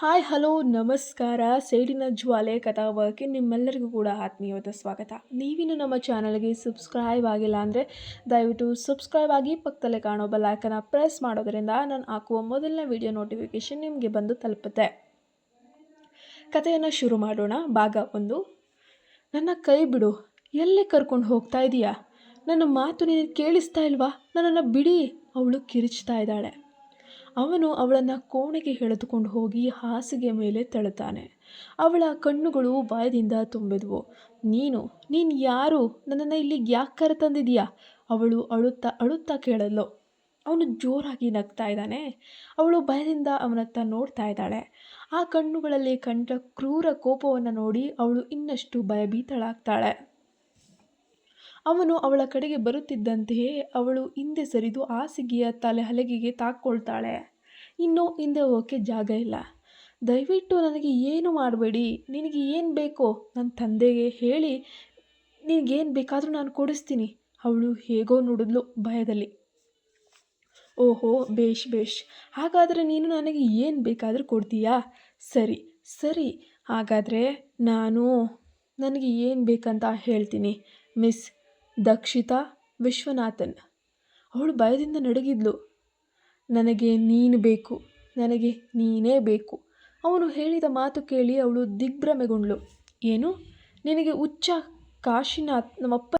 Hi, hello, ನಮಸ್ಕಾರ. ಸೇಡಿನ ಜ್ವಾಲೆ ಕಥಾವಕ್ಕೆ ನಿಮ್ಮೆಲ್ಲರಿಗೂ ಕೂಡ ಆತ್ಮೀಯವಾದ ಸ್ವಾಗತ. ನೀವಿನ್ನು ನಮ್ಮ ಚಾನಲ್ಗೆ ಸಬ್ಸ್ಕ್ರೈಬ್ ಆಗಿಲ್ಲ ಅಂದರೆ ದಯವಿಟ್ಟು ಸಬ್ಸ್ಕ್ರೈಬ್ ಆಗಿ ಪಕ್ಕದಲ್ಲೇ ಕಾಣೋ ಬೆಲ್ಲೈಕನ್ನ ಪ್ರೆಸ್ ಮಾಡೋದರಿಂದ ನಾನು ಹಾಕುವ ಮೊದಲನೇ ವಿಡಿಯೋ ನೋಟಿಫಿಕೇಷನ್ ನಿಮಗೆ ಬಂದು ತಲುಪುತ್ತೆ. ಕಥೆಯನ್ನು ಶುರು ಮಾಡೋಣ. ಭಾಗ ಒಂದು. ನನ್ನ ಕೈ ಬಿಡು. ಎಲ್ಲಿ ಕರ್ಕೊಂಡು ಹೋಗ್ತಾ ಇದೀಯಾ? ನನ್ನ ಮಾತು ನೀನು ಕೇಳಿಸ್ತಾ ಇಲ್ವಾ? ನನ್ನನ್ನು ಬಿಡಿ. ಅವಳು ಕಿರಿಚ್ತಾ ಇದ್ದಾಳೆ. ಅವನು ಅವಳನ್ನು ಕೋಣೆಗೆ ಎಳೆದುಕೊಂಡು ಹೋಗಿ ಹಾಸಿಗೆ ಮೇಲೆ ತಳ್ಳುತ್ತಾನೆ ಅವಳ ಕಣ್ಣುಗಳು ಭಯದಿಂದ ತುಂಬಿದವು. ನೀನು ನೀನು ಯಾರು? ನನ್ನನ್ನು ಇಲ್ಲಿಗೆ ಯಾಕೆ ಕರೆ ತಂದಿದೀಯಾ ಅವಳು ಅಳುತ್ತಾ ಅಳುತ್ತಾ ಕೇಳಲು. ಅವನು ಜೋರಾಗಿ ನಗ್ತಾ ಇದ್ದಾನೆ. ಅವಳು ಭಯದಿಂದ ಅವನತ್ತ ನೋಡ್ತಾ ಇದ್ದಾಳೆ. ಆ ಕಣ್ಣುಗಳಲ್ಲಿ ಕಂಡ ಕ್ರೂರ ಕೋಪವನ್ನು ನೋಡಿ ಅವಳು ಇನ್ನಷ್ಟು ಭಯಭೀತಳಾಗ್ತಾಳೆ. ಅವನು ಅವಳ ಕಡೆಗೆ ಬರುತ್ತಿದ್ದಂತೆಯೇ ಅವಳು ಹಿಂದೆ ಸರಿದು ಹಾಸಿಗೆಯ ತಲೆ ಹಲಗೆಗೆ ತಾಕ್ಕೊಳ್ತಾಳೆ. ಇನ್ನು ಹಿಂದೆ ಹೋಗೋಕ್ಕೆ ಜಾಗ ಇಲ್ಲ. ದಯವಿಟ್ಟು ನನಗೆ ಏನು ಮಾಡಬೇಡಿ? ನಿನಗೆ ಏನು ಬೇಕೋ ನನ್ನ ತಂದೆಗೆ ಹೇಳಿ. ನಿನಗೇನು ಬೇಕಾದರೂ ನಾನು ಕೊಡಿಸ್ತೀನಿ. ಅವಳು ಹೇಗೋ ನುಡಿದ್ಲು ಭಯದಲ್ಲಿ. ಓಹೋ, ಬೇಷ್ ಬೇಷ್. ಹಾಗಾದರೆ ನೀನು ನನಗೆ ಏನು ಬೇಕಾದರೂ ಕೊಡ್ತೀಯಾ? ಸರಿ ಸರಿ. ಹಾಗಾದರೆ ನಾನು ನನಗೆ ಏನು ಬೇಕಂತ ಹೇಳ್ತೀನಿ. ಮಿಸ್ ದಕ್ಷಿತಾ ವಿಶ್ವನಾಥನ್. ಅವಳು ಭಯದಿಂದ ನಡುಗಿದ್ಲು. ನನಗೆ ನೀನು ಬೇಕು, ನನಗೆ ನೀನೇ ಬೇಕು. ಅವನು ಹೇಳಿದ ಮಾತು ಕೇಳಿ ಅವಳು ದಿಗ್ಭ್ರಮೆಗೊಂಡ್ಳು. ಏನು? ನಿನಗೆ ಉಚ್ಚ ಕಾಶಿನಾಥ್ ನಮ್ಮಪ್ಪ?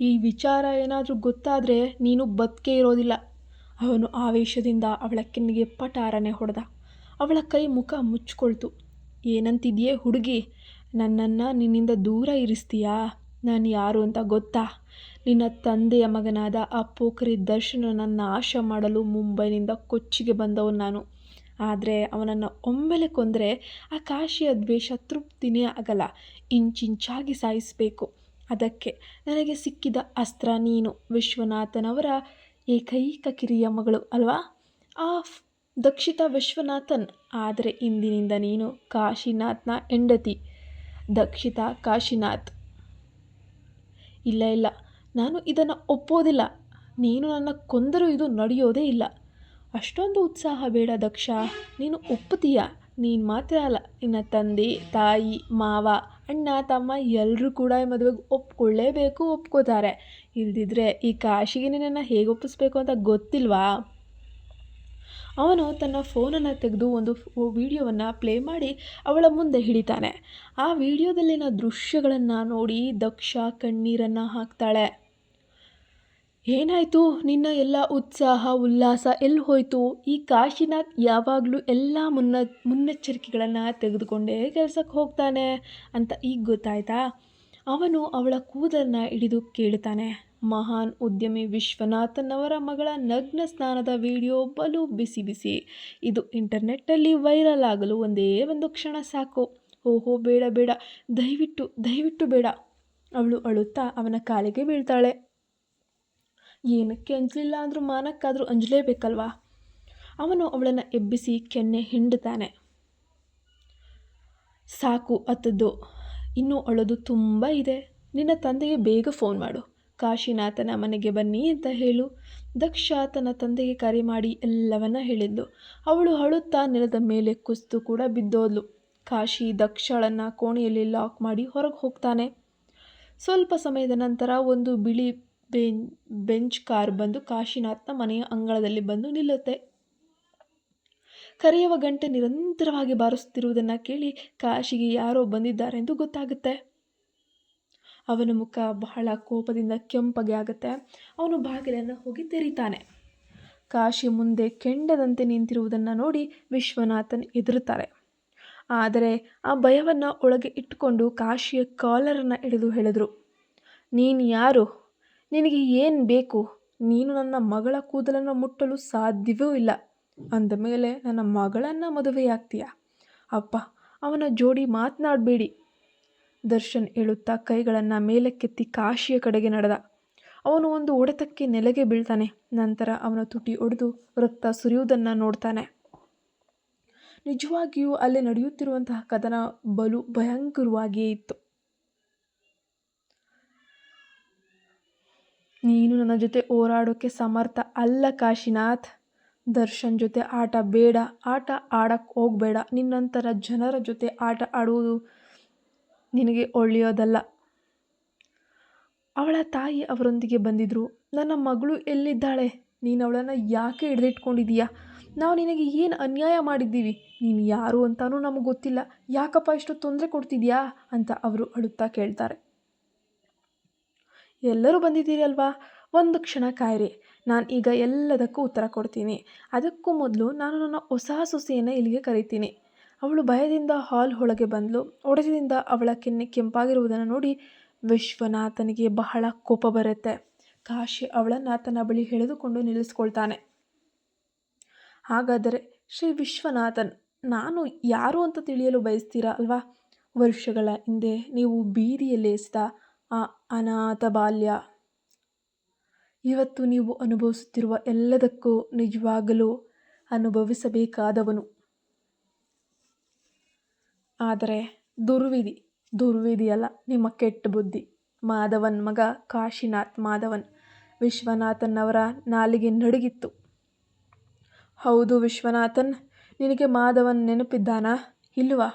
ಈ ವಿಚಾರ ಏನಾದರೂ ಗೊತ್ತಾದರೆ ನೀನು ಬದುಕೇ ಇರೋದಿಲ್ಲ. ಅವನು ಆವೇಶದಿಂದ ಅವಳ ಕೆನ್ನಿಗೆ ಪಟಾರನೆ ಹೊಡೆದ. ಅವಳ ಕೈ ಮುಖ ಮುಚ್ಕೊಳ್ತು. ಏನಂತಿದೆಯೇ ಹುಡುಗಿ? ನನ್ನನ್ನು ನಿನ್ನಿಂದ ದೂರ ಇರಿಸ್ತೀಯಾ? ನಾನು ಯಾರು ಅಂತ ಗೊತ್ತಾ? ನಿನ್ನ ತಂದೆಯ ಮಗನಾದ ಆ ಪೋಖರಿ ದರ್ಶನನ ನಾಶ ಮಾಡಲು ಮುಂಬೈನಿಂದ ಕೊಚ್ಚಿಗೆ ಬಂದವನು ನಾನು. ಆದರೆ ಅವನನ್ನು ಒಮ್ಮೆಲೆ ಕೊಂದರೆ ಆ ಕಾಶಿಯ ದ್ವೇಷ ತೃಪ್ತಿನೇ ಆಗಲ್ಲ. ಇಂಚಿಂಚಾಗಿ ಸಾಯಿಸಬೇಕು. ಅದಕ್ಕೆ ನನಗೆ ಸಿಕ್ಕಿದ ಅಸ್ತ್ರ ನೀನು. ವಿಶ್ವನಾಥನವರ ಏಕೈಕ ಕಿರಿಯ ಮಗಳು, ಅಲ್ವಾ? ಆ ದಕ್ಷಿತ ವಿಶ್ವನಾಥನ್. ಆದರೆ ಇಂದಿನಿಂದ ನೀನು ಕಾಶಿನಾಥ್ನ ಹೆಂಡತಿ. ದಕ್ಷಿತ ಕಾಶಿನಾಥ್. ಇಲ್ಲ ಇಲ್ಲ. ನಾನು ಇದನ್ನು ಒಪ್ಪೋದಿಲ್ಲ. ನೀನು ನನ್ನ ಕೊಂದರೂ ಇದು ನಡೆಯೋದೇ ಇಲ್ಲ. ಅಷ್ಟೊಂದು ಉತ್ಸಾಹ ಬೇಡ ದಕ್ಷ. ನೀನು ಒಪ್ಪುತ್ತೀಯ? ನೀನು ಮಾತ್ರ ಅಲ್ಲ. ನಿನ್ನ ತಂದೆ, ತಾಯಿ, ಮಾವ, ಅಣ್ಣ, ತಮ್ಮ ಎಲ್ಲರೂ ಕೂಡ ಈ ಮದುವೆಗೆ ಒಪ್ಕೊಳ್ಳೇಬೇಕು, ಒಪ್ಕೋತಾರೆ. ಇಲ್ದಿದ್ರೆ ಈ ಕಾಶಿಗೆ ನಿನ್ನನ್ನು ಹೇಗೆ ಒಪ್ಪಿಸ್ಬೇಕು ಅಂತ ಗೊತ್ತಿಲ್ವಾ? ಅವನು ತನ್ನ ಫೋನನ್ನು ತೆಗೆದು ಒಂದು ವಿಡಿಯೋವನ್ನು ಪ್ಲೇ ಮಾಡಿ ಅವಳ ಮುಂದೆ ಹಿಡಿತಾನೆ. ಆ ವಿಡಿಯೋದಲ್ಲಿನ ದೃಶ್ಯಗಳನ್ನು ನೋಡಿ ದಕ್ಷ ಕಣ್ಣೀರನ್ನು ಹಾಕ್ತಾಳೆ. ಏನಾಯಿತು? ನಿನ್ನ ಎಲ್ಲ ಉತ್ಸಾಹ, ಉಲ್ಲಾಸ ಎಲ್ಲಿ ಹೋಯಿತು? ಈ ಕಾಶಿನಾಥ್ ಯಾವಾಗಲೂ ಎಲ್ಲ ಮುನ್ನ, ಮುನ್ನೆಚ್ಚರಿಕೆಗಳನ್ನು ತೆಗೆದುಕೊಂಡೇ ಕೆಲಸಕ್ಕೆ ಹೋಗ್ತಾನೆ ಅಂತ ಈಗ ಗೊತ್ತಾಯ್ತಾ? ಅವನು ಅವಳ ಕೂದಲನ್ನ ಹಿಡಿದು ಕೇಳ್ತಾನೆ. ಮಹಾನ್ ಉದ್ಯಮಿ ವಿಶ್ವನಾಥನ್ ಅವರ ಮಗಳ ನಗ್ನ ಸ್ನಾನದ ವಿಡಿಯೋ ಬಲು ಬಿಸಿ ಬಿಸಿ. ಇದು ಇಂಟರ್ನೆಟ್ಟಲ್ಲಿ ವೈರಲ್ ಆಗಲು ಒಂದೇ ಒಂದು ಕ್ಷಣ ಸಾಕು. ಓಹೋ ಬೇಡ ಬೇಡ. ದಯವಿಟ್ಟು ದಯವಿಟ್ಟು ಬೇಡ. ಅವಳು ಅಳುತ್ತಾ ಅವನ ಕಾಲಿಗೆ ಬೀಳ್ತಾಳೆ. ಏನಕ್ಕೆ ಅಂಜಲಿಲ್ಲ ಅಂದರೂ ಮಾನಕ್ಕಾದರೂ ಅಂಜಲೇಬೇಕಲ್ವಾ? ಅವನು ಅವಳನ್ನು ಎಬ್ಬಿಸಿ ಕೆನ್ನೆ ಹಿಂಡುತ್ತಾನೆ ಸಾಕು, ಅತ್ತದ್ದು. ಇನ್ನೂ ಅಳೋದು ತುಂಬ ಇದೆ. ನಿನ್ನ ತಂದೆಗೆ ಬೇಗ ಫೋನ್ ಮಾಡು. ಕಾಶಿನಾಥನ ಮನೆಗೆ ಬನ್ನಿ ಅಂತ ಹೇಳು. ದಕ್ಷ ತನ್ನ ತಂದೆಗೆ ಕರೆ ಮಾಡಿ ಎಲ್ಲವನ್ನ ಹೇಳಿದ್ಲು. ಅವಳು ಅಳುತ್ತಾ ನೆಲದ ಮೇಲೆ ಕುಸಿತು ಕೂಡ ಬಿದ್ದೋದ್ಲು. ಕಾಶಿ ದಕ್ಷಳನ್ನು ಕೋಣೆಯಲ್ಲಿ ಲಾಕ್ ಮಾಡಿ ಹೊರಗೆ ಹೋಗ್ತಾನೆ. ಸ್ವಲ್ಪ ಸಮಯದ ನಂತರ ಒಂದು ಬಿಳಿ ಬೆನ್ ಬೆಂಚ್ ಕಾರ್ ಬಂದು ಕಾಶಿನಾಥ್ನ ಮನೆಯ ಅಂಗಳದಲ್ಲಿ ಬಂದು ನಿಲ್ಲುತ್ತೆ. ಕರೆಯುವ ಗಂಟೆ ನಿರಂತರವಾಗಿ ಬಾರಿಸುತ್ತಿರುವುದನ್ನು ಕೇಳಿ ಕಾಶಿಗೆ ಯಾರೋ ಬಂದಿದ್ದಾರೆಂದು ಗೊತ್ತಾಗುತ್ತೆ. ಅವನ ಮುಖ ಬಹಳ ಕೋಪದಿಂದ ಕೆಂಪಗೆ ಆಗುತ್ತೆ. ಅವನು ಬಾಗಿಲನ್ನು ಹೋಗಿ ತೆರೀತಾನೆ. ಕಾಶಿ ಮುಂದೆ ಕೆಂಡದಂತೆ ನಿಂತಿರುವುದನ್ನು ನೋಡಿ ವಿಶ್ವನಾಥನ್ ಎದುರುತ್ತಾರೆ ಆದರೆ ಆ ಭಯವನ್ನು ಒಳಗೆ ಇಟ್ಟುಕೊಂಡು ಕಾಶಿಯ ಕಾಲರನ್ನು ಹಿಡಿದು ಹೇಳಿದರು, ನೀನು ಯಾರು? ನಿನಗೆ ಏನು ಬೇಕು? ನೀನು ನನ್ನ ಮಗಳ ಕೂದಲನ್ನು ಮುಟ್ಟಲು ಸಾಧ್ಯವೂ ಇಲ್ಲ. ಅಂದ ಮೇಲೆ ನನ್ನ ಮಗಳನ್ನು ಮದುವೆಯಾಗ್ತೀಯ? ಅಪ್ಪ, ಅವನ ಜೋಡಿ ಮಾತನಾಡಬೇಡಿ. ದರ್ಶನ್ ಹೇಳುತ್ತಾ ಕೈಗಳನ್ನು ಮೇಲಕ್ಕೆತ್ತಿ ಕಾಶಿಯ ಕಡೆಗೆ ನಡೆದ. ಅವನು ಒಂದು ಒಡೆತಕ್ಕೆ ನೆಲೆಗೆ ಬೀಳ್ತಾನೆ. ನಂತರ ಅವನ ತುಟಿ ಒಡೆದು ರಕ್ತ ಸುರಿಯುವುದನ್ನು ನೋಡ್ತಾನೆ. ನಿಜವಾಗಿಯೂ ಅಲ್ಲಿ ನಡೆಯುತ್ತಿರುವಂತಹ ಕದನ ಬಲು ಭಯಂಕರವಾಗಿಯೇ ಇತ್ತು. ನೀನು ನನ್ನ ಜೊತೆ ಹೋರಾಡೋಕ್ಕೆ ಸಮರ್ಥ ಅಲ್ಲ ಕಾಶಿನಾಥ್. ದರ್ಶನ್ ಜೊತೆ ಆಟ ಬೇಡ, ಆಟ ಆಡಕ್ಕೆ ಹೋಗಬೇಡ. ನಿನ್ನಂತರ ಜನರ ಜೊತೆ ಆಟ ಆಡುವುದು ನಿನಗೆ ಒಳ್ಳೆಯೋದಲ್ಲ. ಅವಳ ತಾಯಿ ಅವರೊಂದಿಗೆ ಬಂದಿದ್ದರು ನನ್ನ ಮಗಳು ಎಲ್ಲಿದ್ದಾಳೆ? ನೀನು ಅವಳನ್ನು ಯಾಕೆ ಹಿಡಿದಿಟ್ಕೊಂಡಿದ್ದೀಯಾ ನಾವು ನಿನಗೆ ಏನು ಅನ್ಯಾಯ ಮಾಡಿದ್ದೀವಿ? ನೀನು ಯಾರು ಅಂತಾನೂ ನಮಗೆ ಗೊತ್ತಿಲ್ಲ. ಯಾಕಪ್ಪ ಇಷ್ಟು ತೊಂದರೆ ಕೊಡ್ತಿದ್ಯಾ? ಅಂತ ಅವರು ಅಳುತ್ತಾ ಕೇಳ್ತಾರೆ. ಎಲ್ಲರೂ ಬಂದಿದ್ದೀರಿ ಅಲ್ವಾ? ಒಂದು ಕ್ಷಣ ಕಾಯಿರಿ. ನಾನು ಈಗ ಎಲ್ಲದಕ್ಕೂ ಉತ್ತರ ಕೊಡ್ತೀನಿ. ಅದಕ್ಕೂ ಮೊದಲು ನಾನು ನನ್ನ ಹೊಸ ಸೊಸೆಯನ್ನು ಇಲ್ಲಿಗೆ ಕರಿತೀನಿ. ಅವಳು ಭಯದಿಂದ ಹಾಲ್ ಒಳಗೆ ಬಂದಳು ಒಡೆತದಿಂದ ಅವಳ ಕೆನ್ನೆ ಕೆಂಪಾಗಿರುವುದನ್ನು ನೋಡಿ ವಿಶ್ವನಾಥನಿಗೆ ಬಹಳ ಕೋಪ ಬರುತ್ತೆ. ಕಾಶಿ ಅವಳನ್ನು ತನ್ನ ಬಳಿ ಎಳೆದುಕೊಂಡು ನಿಲ್ಲಿಸ್ಕೊಳ್ತಾನೆ. ಹಾಗಾದರೆ ಶ್ರೀ ವಿಶ್ವನಾಥನ್, ನಾನು ಯಾರು ಅಂತ ತಿಳಿಯಲು ಬಯಸ್ತೀರಾ ಅಲ್ವಾ? ವರ್ಷಗಳ ಹಿಂದೆ ನೀವು ಬೀದಿಯಲ್ಲಿ ಎಸೆದ ಆ ಅನಾಥ ಬಾಲ್ಯ. ಇವತ್ತು ನೀವು ಅನುಭವಿಸುತ್ತಿರುವ ಎಲ್ಲದಕ್ಕೂ ನಿಜವಾಗಲೂ ಅನುಭವಿಸಬೇಕಾದವನು. ಆದರೆ ದುರ್ವಿಧಿ, ದುರ್ವಿಧಿಯಲ್ಲ ನಿಮ್ಮ ಕೆಟ್ಟ ಬುದ್ಧಿ. ಮಾಧವನ್ ಮಗ ಕಾಶಿನಾಥ್ ಮಾಧವನ್. ವಿಶ್ವನಾಥನ್ ಅವರ ನಾಲಿಗೆ ನಡುಗಿತ್ತು. ಹೌದು ವಿಶ್ವನಾಥನ್, ನಿನಗೆ ಮಾಧವನ್ ನೆನಪಿದ್ದಾನಾ? ಇಲ್ವಾ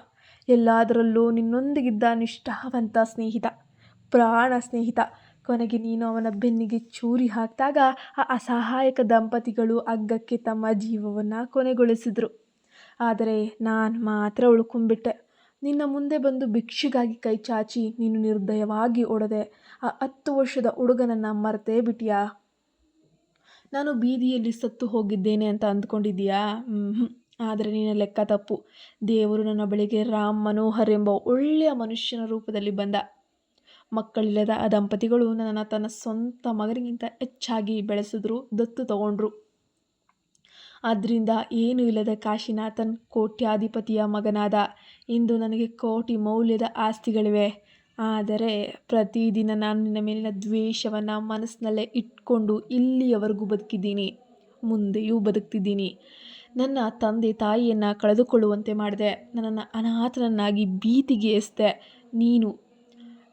ಎಲ್ಲದರಲ್ಲೂ ನಿನ್ನೊಂದಿಗಿದ್ದ ನಿಷ್ಠಾವಂತ ಸ್ನೇಹಿತ, ಪ್ರಾಣ ಸ್ನೇಹಿತ. ಕೊನೆಗೆ ನೀನು ಅವನ ಬೆನ್ನಿಗೆ ಚೂರಿ ಹಾಕಿದಾಗ ಆ ಅಸಹಾಯಕ ದಂಪತಿಗಳು ಅಗ್ಗಕ್ಕೆ ತಮ್ಮ ಜೀವವನ್ನು ಕೊನೆಗೊಳಿಸಿದರು. ಆದರೆ ನಾನು ಮಾತ್ರ ಉಳ್ಕೊಂಡ್ಬಿಟ್ಟೆ. ನಿನ್ನ ಮುಂದೆ ಬಂದು ಭಿಕ್ಷೆಗಾಗಿ ಕೈ ಚಾಚಿ ನೀನು ನಿರ್ದಯವಾಗಿ ಒಡೆದೆ ಆ ಹತ್ತು ವರ್ಷದ ಹುಡುಗನನ್ನು ಮರೆತೇ ಬಿಟ್ಟಿಯಾ? ನಾನು ಬೀದಿಯಲ್ಲಿ ಸತ್ತು ಹೋಗಿದ್ದೇನೆ ಅಂತ ಅಂದ್ಕೊಂಡಿದ್ದೀಯಾ? ಆದರೆ ನಿನ್ನ ಲೆಕ್ಕ ತಪ್ಪು. ದೇವರು ನನ್ನ ಬಳಿಗೆ ರಾಮ್ ಮನೋಹರ್ ಎಂಬ ಒಳ್ಳೆಯ ಮನುಷ್ಯನ ರೂಪದಲ್ಲಿ ಬಂದ. ಮಕ್ಕಳಿಲ್ಲದ ಆ ದಂಪತಿಗಳು ನನ್ನನ್ನು ತನ್ನ ಸ್ವಂತ ಮಗನಿಗಿಂತ ಹೆಚ್ಚಾಗಿ ಬೆಳೆಸಿದ್ರು, ದತ್ತು ತಗೊಂಡ್ರು. ಆದ್ದರಿಂದ ಏನೂ ಇಲ್ಲದ ಕಾಶಿನಾಥನ್ ಕೋಟ್ಯಾಧಿಪತಿಯ ಮಗನಾದ ಇಂದು ನನಗೆ ಕೋಟಿ ಮೌಲ್ಯದ ಆಸ್ತಿಗಳಿವೆ. ಆದರೆ ಪ್ರತಿದಿನ ನಾನು ನಿನ್ನ ಮೇಲಿನ ದ್ವೇಷವನ್ನು ಮನಸ್ಸಿನಲ್ಲೇ ಇಟ್ಕೊಂಡು ಇಲ್ಲಿಯವರೆಗೂ ಬದುಕಿದ್ದೀನಿ. ಮುಂದೆಯೂ ಬದುಕ್ತಿದ್ದೀನಿ. ನನ್ನ ತಂದೆ ತಾಯಿಯನ್ನು ಕಳೆದುಕೊಳ್ಳುವಂತೆ ಮಾಡಿದೆ. ನನ್ನನ್ನು ಅನಾಥನನ್ನಾಗಿ ಭೀತಿಗೆ ಎಸ್ದೆ. ನೀನು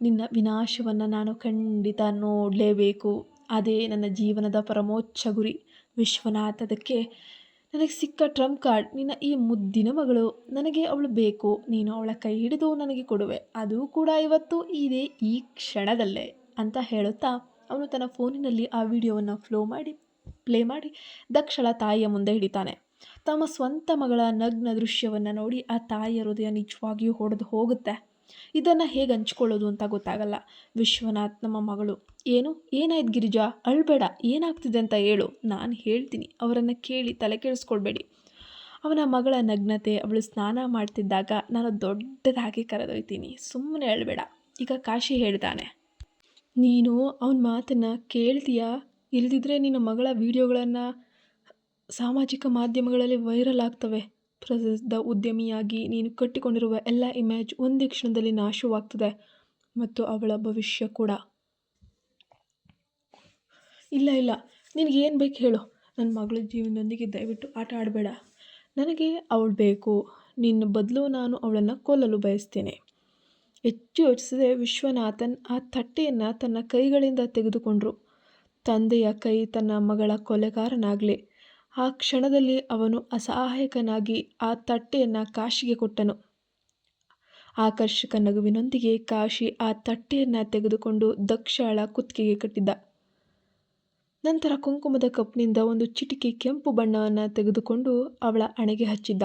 ನಿನ್ನ ವಿನಾಶವನ್ನು ನಾನು ಖಂಡಿತ ನೋಡಲೇಬೇಕು. ಅದೇ ನನ್ನ ಜೀವನದ ಪರಮೋಚ್ಚ ಗುರಿ ವಿಶ್ವನಾಥ್ ಅದಕ್ಕೆ ನನಗೆ ಸಿಕ್ಕ ಟ್ರಂಪ್ ಕಾರ್ಡ್, ನಿನ್ನ ಈ ಮುದ್ದಿನ ಮಗಳು. ನನಗೆ ಅವಳು ಬೇಕು, ನೀನು ಅವಳ ಕೈ ಹಿಡಿದು ನನಗೆ ಕೊಡುವೆ. ಅದು ಕೂಡ ಇವತ್ತು, ಇದೇ ಈ ಕ್ಷಣದಲ್ಲೇ ಅಂತ ಹೇಳುತ್ತಾ ಅವನು ತನ್ನ ಫೋನಿನಲ್ಲಿ ಆ ವಿಡಿಯೋವನ್ನು ಫ್ಲೋ ಮಾಡಿ ಪ್ಲೇ ಮಾಡಿ ದಕ್ಷಳ ತಾಯಿಯ ಮುಂದೆ ಹಿಡಿತಾನೆ. ತಮ್ಮ ಸ್ವಂತ ಮಗಳ ನಗ್ನ ದೃಶ್ಯವನ್ನು ನೋಡಿ ಆ ತಾಯಿಯ ಹೃದಯ ನಿಜವಾಗಿಯೂ ಹೊಡೆದು ಹೋಗುತ್ತೆ. ಇದನ್ನು ಹೇಗೆ ಹಂಚ್ಕೊಳ್ಳೋದು ಅಂತ ಗೊತ್ತಾಗಲ್ಲ. ವಿಶ್ವನಾಥ್ ನಮ್ಮ ಮಗಳು. ಏನು? ಏನಾಯ್ತು ಗಿರಿಜಾ? ಅಳ್ಬೇಡ. ಏನಾಗ್ತಿದೆ ಅಂತ ಹೇಳು. ನಾನು ಹೇಳ್ತೀನಿ. ಅವರನ್ನು ಕೇಳಿ ತಲೆ ಕೆಡಿಸ್ಕೊಳ್ಬೇಡಿ. ಅವನ ಮಗಳ ನಗ್ನತೆ, ಅವಳು ಸ್ನಾನ ಮಾಡ್ತಿದ್ದಾಗ ನಾನು ದೊಡ್ಡದಾಗಿ ಕರೆದೊಯ್ತೀನಿ. ಸುಮ್ಮನೆ ಅಳ್ಬೇಡ. ಈಗ ಕಾಶಿ ಹೇಳ್ತಾನೆ. ನೀನು ಅವನ ಮಾತನ್ನು ಕೇಳ್ತೀಯಾ? ಇಲ್ದಿದ್ರೆ ನಿನ್ನ ಮಗಳ ವೀಡಿಯೋಗಳನ್ನು ಸಾಮಾಜಿಕ ಮಾಧ್ಯಮಗಳಲ್ಲಿ ವೈರಲ್ ಆಗ್ತವೆ. ಪ್ರಸಿದ್ಧ ಉದ್ಯಮಿಯಾಗಿ ನೀನು ಕಟ್ಟಿಕೊಂಡಿರುವ ಎಲ್ಲ ಇಮೇಜ್ ಒಂದೇ ಕ್ಷಣದಲ್ಲಿ ನಾಶವಾಗ್ತದೆ ಮತ್ತು ಅವಳ ಭವಿಷ್ಯ ಕೂಡ. ಇಲ್ಲ ಇಲ್ಲ. ನಿನಗೇನು ಬೇಕು ಹೇಳು. ನನ್ನ ಮಗಳ ಜೀವನದೊಂದಿಗೆ ದಯವಿಟ್ಟು ಆಟ ಆಡಬೇಡ. ನನಗೆ ಅವಳು ಬೇಕು. ನಿನ್ನ ಬದಲು ನಾನು ಅವಳನ್ನು ಕೊಲ್ಲಲು ಬಯಸ್ತೇನೆ. ಹೆಚ್ಚು ಯೋಚಿಸದೆ ವಿಶ್ವನಾಥನ್ ಆ ತಟ್ಟೆಯನ್ನು ತನ್ನ ಕೈಗಳಿಂದ ತೆಗೆದುಕೊಂಡ್ರು. ತಂದೆಯ ಕೈ ತನ್ನ ಮಗಳ ಕೊಲೆಗಾರನಾಗಲಿ ಆ ಕ್ಷಣದಲ್ಲಿ ಅವನು ಅಸಹಾಯಕನಾಗಿ ಆ ತಟ್ಟೆಯನ್ನು ಕಾಶಿಗೆ ಕೊಟ್ಟನು. ಆಕರ್ಷಕ ನಗುವಿನೊಂದಿಗೆ ಕಾಶಿ ಆ ತಟ್ಟೆಯನ್ನು ತೆಗೆದುಕೊಂಡು ದಕ್ಷಳ ಕುತ್ತಿಗೆಗೆ ಕಟ್ಟಿದ್ದ. ನಂತರ ಕುಂಕುಮದ ಕಪ್ನಿಂದ ಒಂದು ಚಿಟಿಕೆ ಕೆಂಪು ಬಣ್ಣವನ್ನು ತೆಗೆದುಕೊಂಡು ಅವಳ ಅಣೆಗೆ ಹಚ್ಚಿದ್ದ.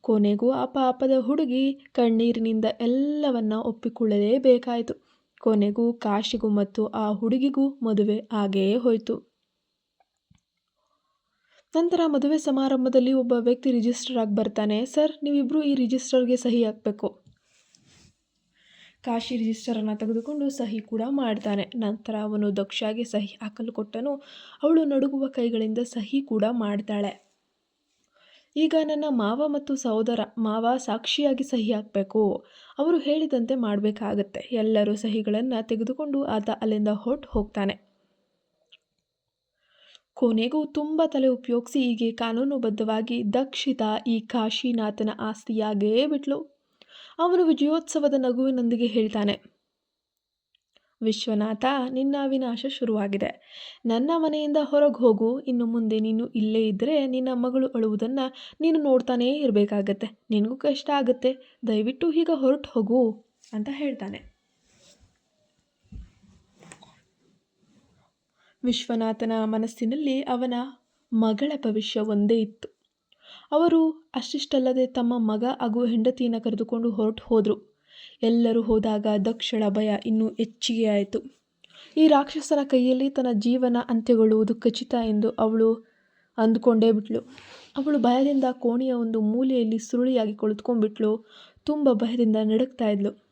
ಕೊನೆಗೂ ಆ ಪಾಪದ ಹುಡುಗಿ ಕಣ್ಣೀರಿನಿಂದ ಎಲ್ಲವನ್ನ ಒಪ್ಪಿಕೊಳ್ಳಲೇಬೇಕಾಯಿತು. ಕೊನೆಗೂ ಕಾಶಿಗೂ ಮತ್ತು ಆ ಹುಡುಗಿಗೂ ಮದುವೆ ಆಗೇ ಹೋಯಿತು. ನಂತರ ಮದುವೆ ಸಮಾರಂಭದಲ್ಲಿ ಒಬ್ಬ ವ್ಯಕ್ತಿ ರಿಜಿಸ್ಟರ್ ಆಗಿ ಬರ್ತಾನೆ. ಸರ್ ನೀವಿಬ್ಬರು ಈ ರಿಜಿಸ್ಟರ್ಗೆ ಸಹಿ ಹಾಕಬೇಕು. ಕಾಶಿ ರಿಜಿಸ್ಟರನ್ನು ತೆಗೆದುಕೊಂಡು ಸಹಿ ಕೂಡ ಮಾಡ್ತಾನೆ. ನಂತರ ಅವನು ದಕ್ಷಾಗೆ ಸಹಿ ಹಾಕಲು ಕೊಟ್ಟನು. ಅವಳು ನಡುಗುವ ಕೈಗಳಿಂದ ಸಹಿ ಕೂಡ ಮಾಡ್ತಾಳೆ. ಈಗ ನನ್ನ ಮಾವ ಮತ್ತು ಸಹೋದರ, ಮಾವ ಸಾಕ್ಷಿಯಾಗಿ ಸಹಿ ಹಾಕಬೇಕು. ಅವರು ಹೇಳಿದಂತೆ ಮಾಡಬೇಕಾಗತ್ತೆ. ಎಲ್ಲರೂ ಸಹಿಗಳನ್ನು ತೆಗೆದುಕೊಂಡು ಆತ ಅಲ್ಲಿಂದ ಹೊಟ್ಟು ಹೋಗ್ತಾನೆ. ಕೊನೆಗೂ ತುಂಬ ತಲೆ ಉಪಯೋಗಿಸಿ ಹೀಗೆ ಕಾನೂನುಬದ್ಧವಾಗಿ ದಕ್ಷಿತ ಈ ಕಾಶಿನಾಥನ ಆಸ್ತಿಯಾಗೇ ಬಿಟ್ಲು. ಅವನು ವಿಜಯೋತ್ಸವದ ನಗುವಿನೊಂದಿಗೆ ಹೇಳ್ತಾನೆ, ವಿಶ್ವನಾಥ, ನಿನ್ನ ವಿನಾಶ ಶುರುವಾಗಿದೆ. ನನ್ನ ಮನೆಯಿಂದ ಹೊರಗೆ ಹೋಗು. ಇನ್ನು ಮುಂದೆ ನೀನು ಇಲ್ಲೇ ಇದ್ದರೆ ನಿನ್ನ ಮಗಳು ಅಳುವುದನ್ನು ನೀನು ನೋಡ್ತಾನೇ ಇರಬೇಕಾಗತ್ತೆ. ನಿನಗೂ ಕಷ್ಟ ಆಗುತ್ತೆ. ದಯವಿಟ್ಟು ಈಗ ಹೊರಟು ಹೋಗು ಅಂತ ಹೇಳ್ತಾನೆ. ವಿಶ್ವನಾಥನ ಮನಸ್ಸಿನಲ್ಲಿ ಅವನ ಮಗಳ ಭವಿಷ್ಯ ಒಂದೇ ಇತ್ತು. ಅವರು ಅಷ್ಟಿಷ್ಟಲ್ಲದೆ ತಮ್ಮ ಮಗ ಹಾಗೂ ಹೆಂಡತಿಯನ್ನು ಕರೆದುಕೊಂಡು ಹೊರಟು ಹೋದರು. ಎಲ್ಲರೂ ಹೋದಾಗ ದಕ್ಷಳ ಭಯ ಇನ್ನೂ ಹೆಚ್ಚಿಗೆ ಆಯಿತು. ಈ ರಾಕ್ಷಸನ ಕೈಯಲ್ಲಿ ತನ್ನ ಜೀವನ ಅಂತ್ಯಗೊಳ್ಳುವುದು ಖಚಿತ ಎಂದು ಅವಳು ಅಂದುಕೊಂಡೇ ಬಿಟ್ಳು ಅವಳು ಭಯದಿಂದ ಕೋಣೆಯ ಒಂದು ಮೂಲೆಯಲ್ಲಿ ಸುರುಳಿಯಾಗಿ ಕುಳಿತುಕೊಂಡ್ಬಿಟ್ಲು. ತುಂಬ ಭಯದಿಂದ ನಡುಕ್ತಾ ಇದ್ಲು.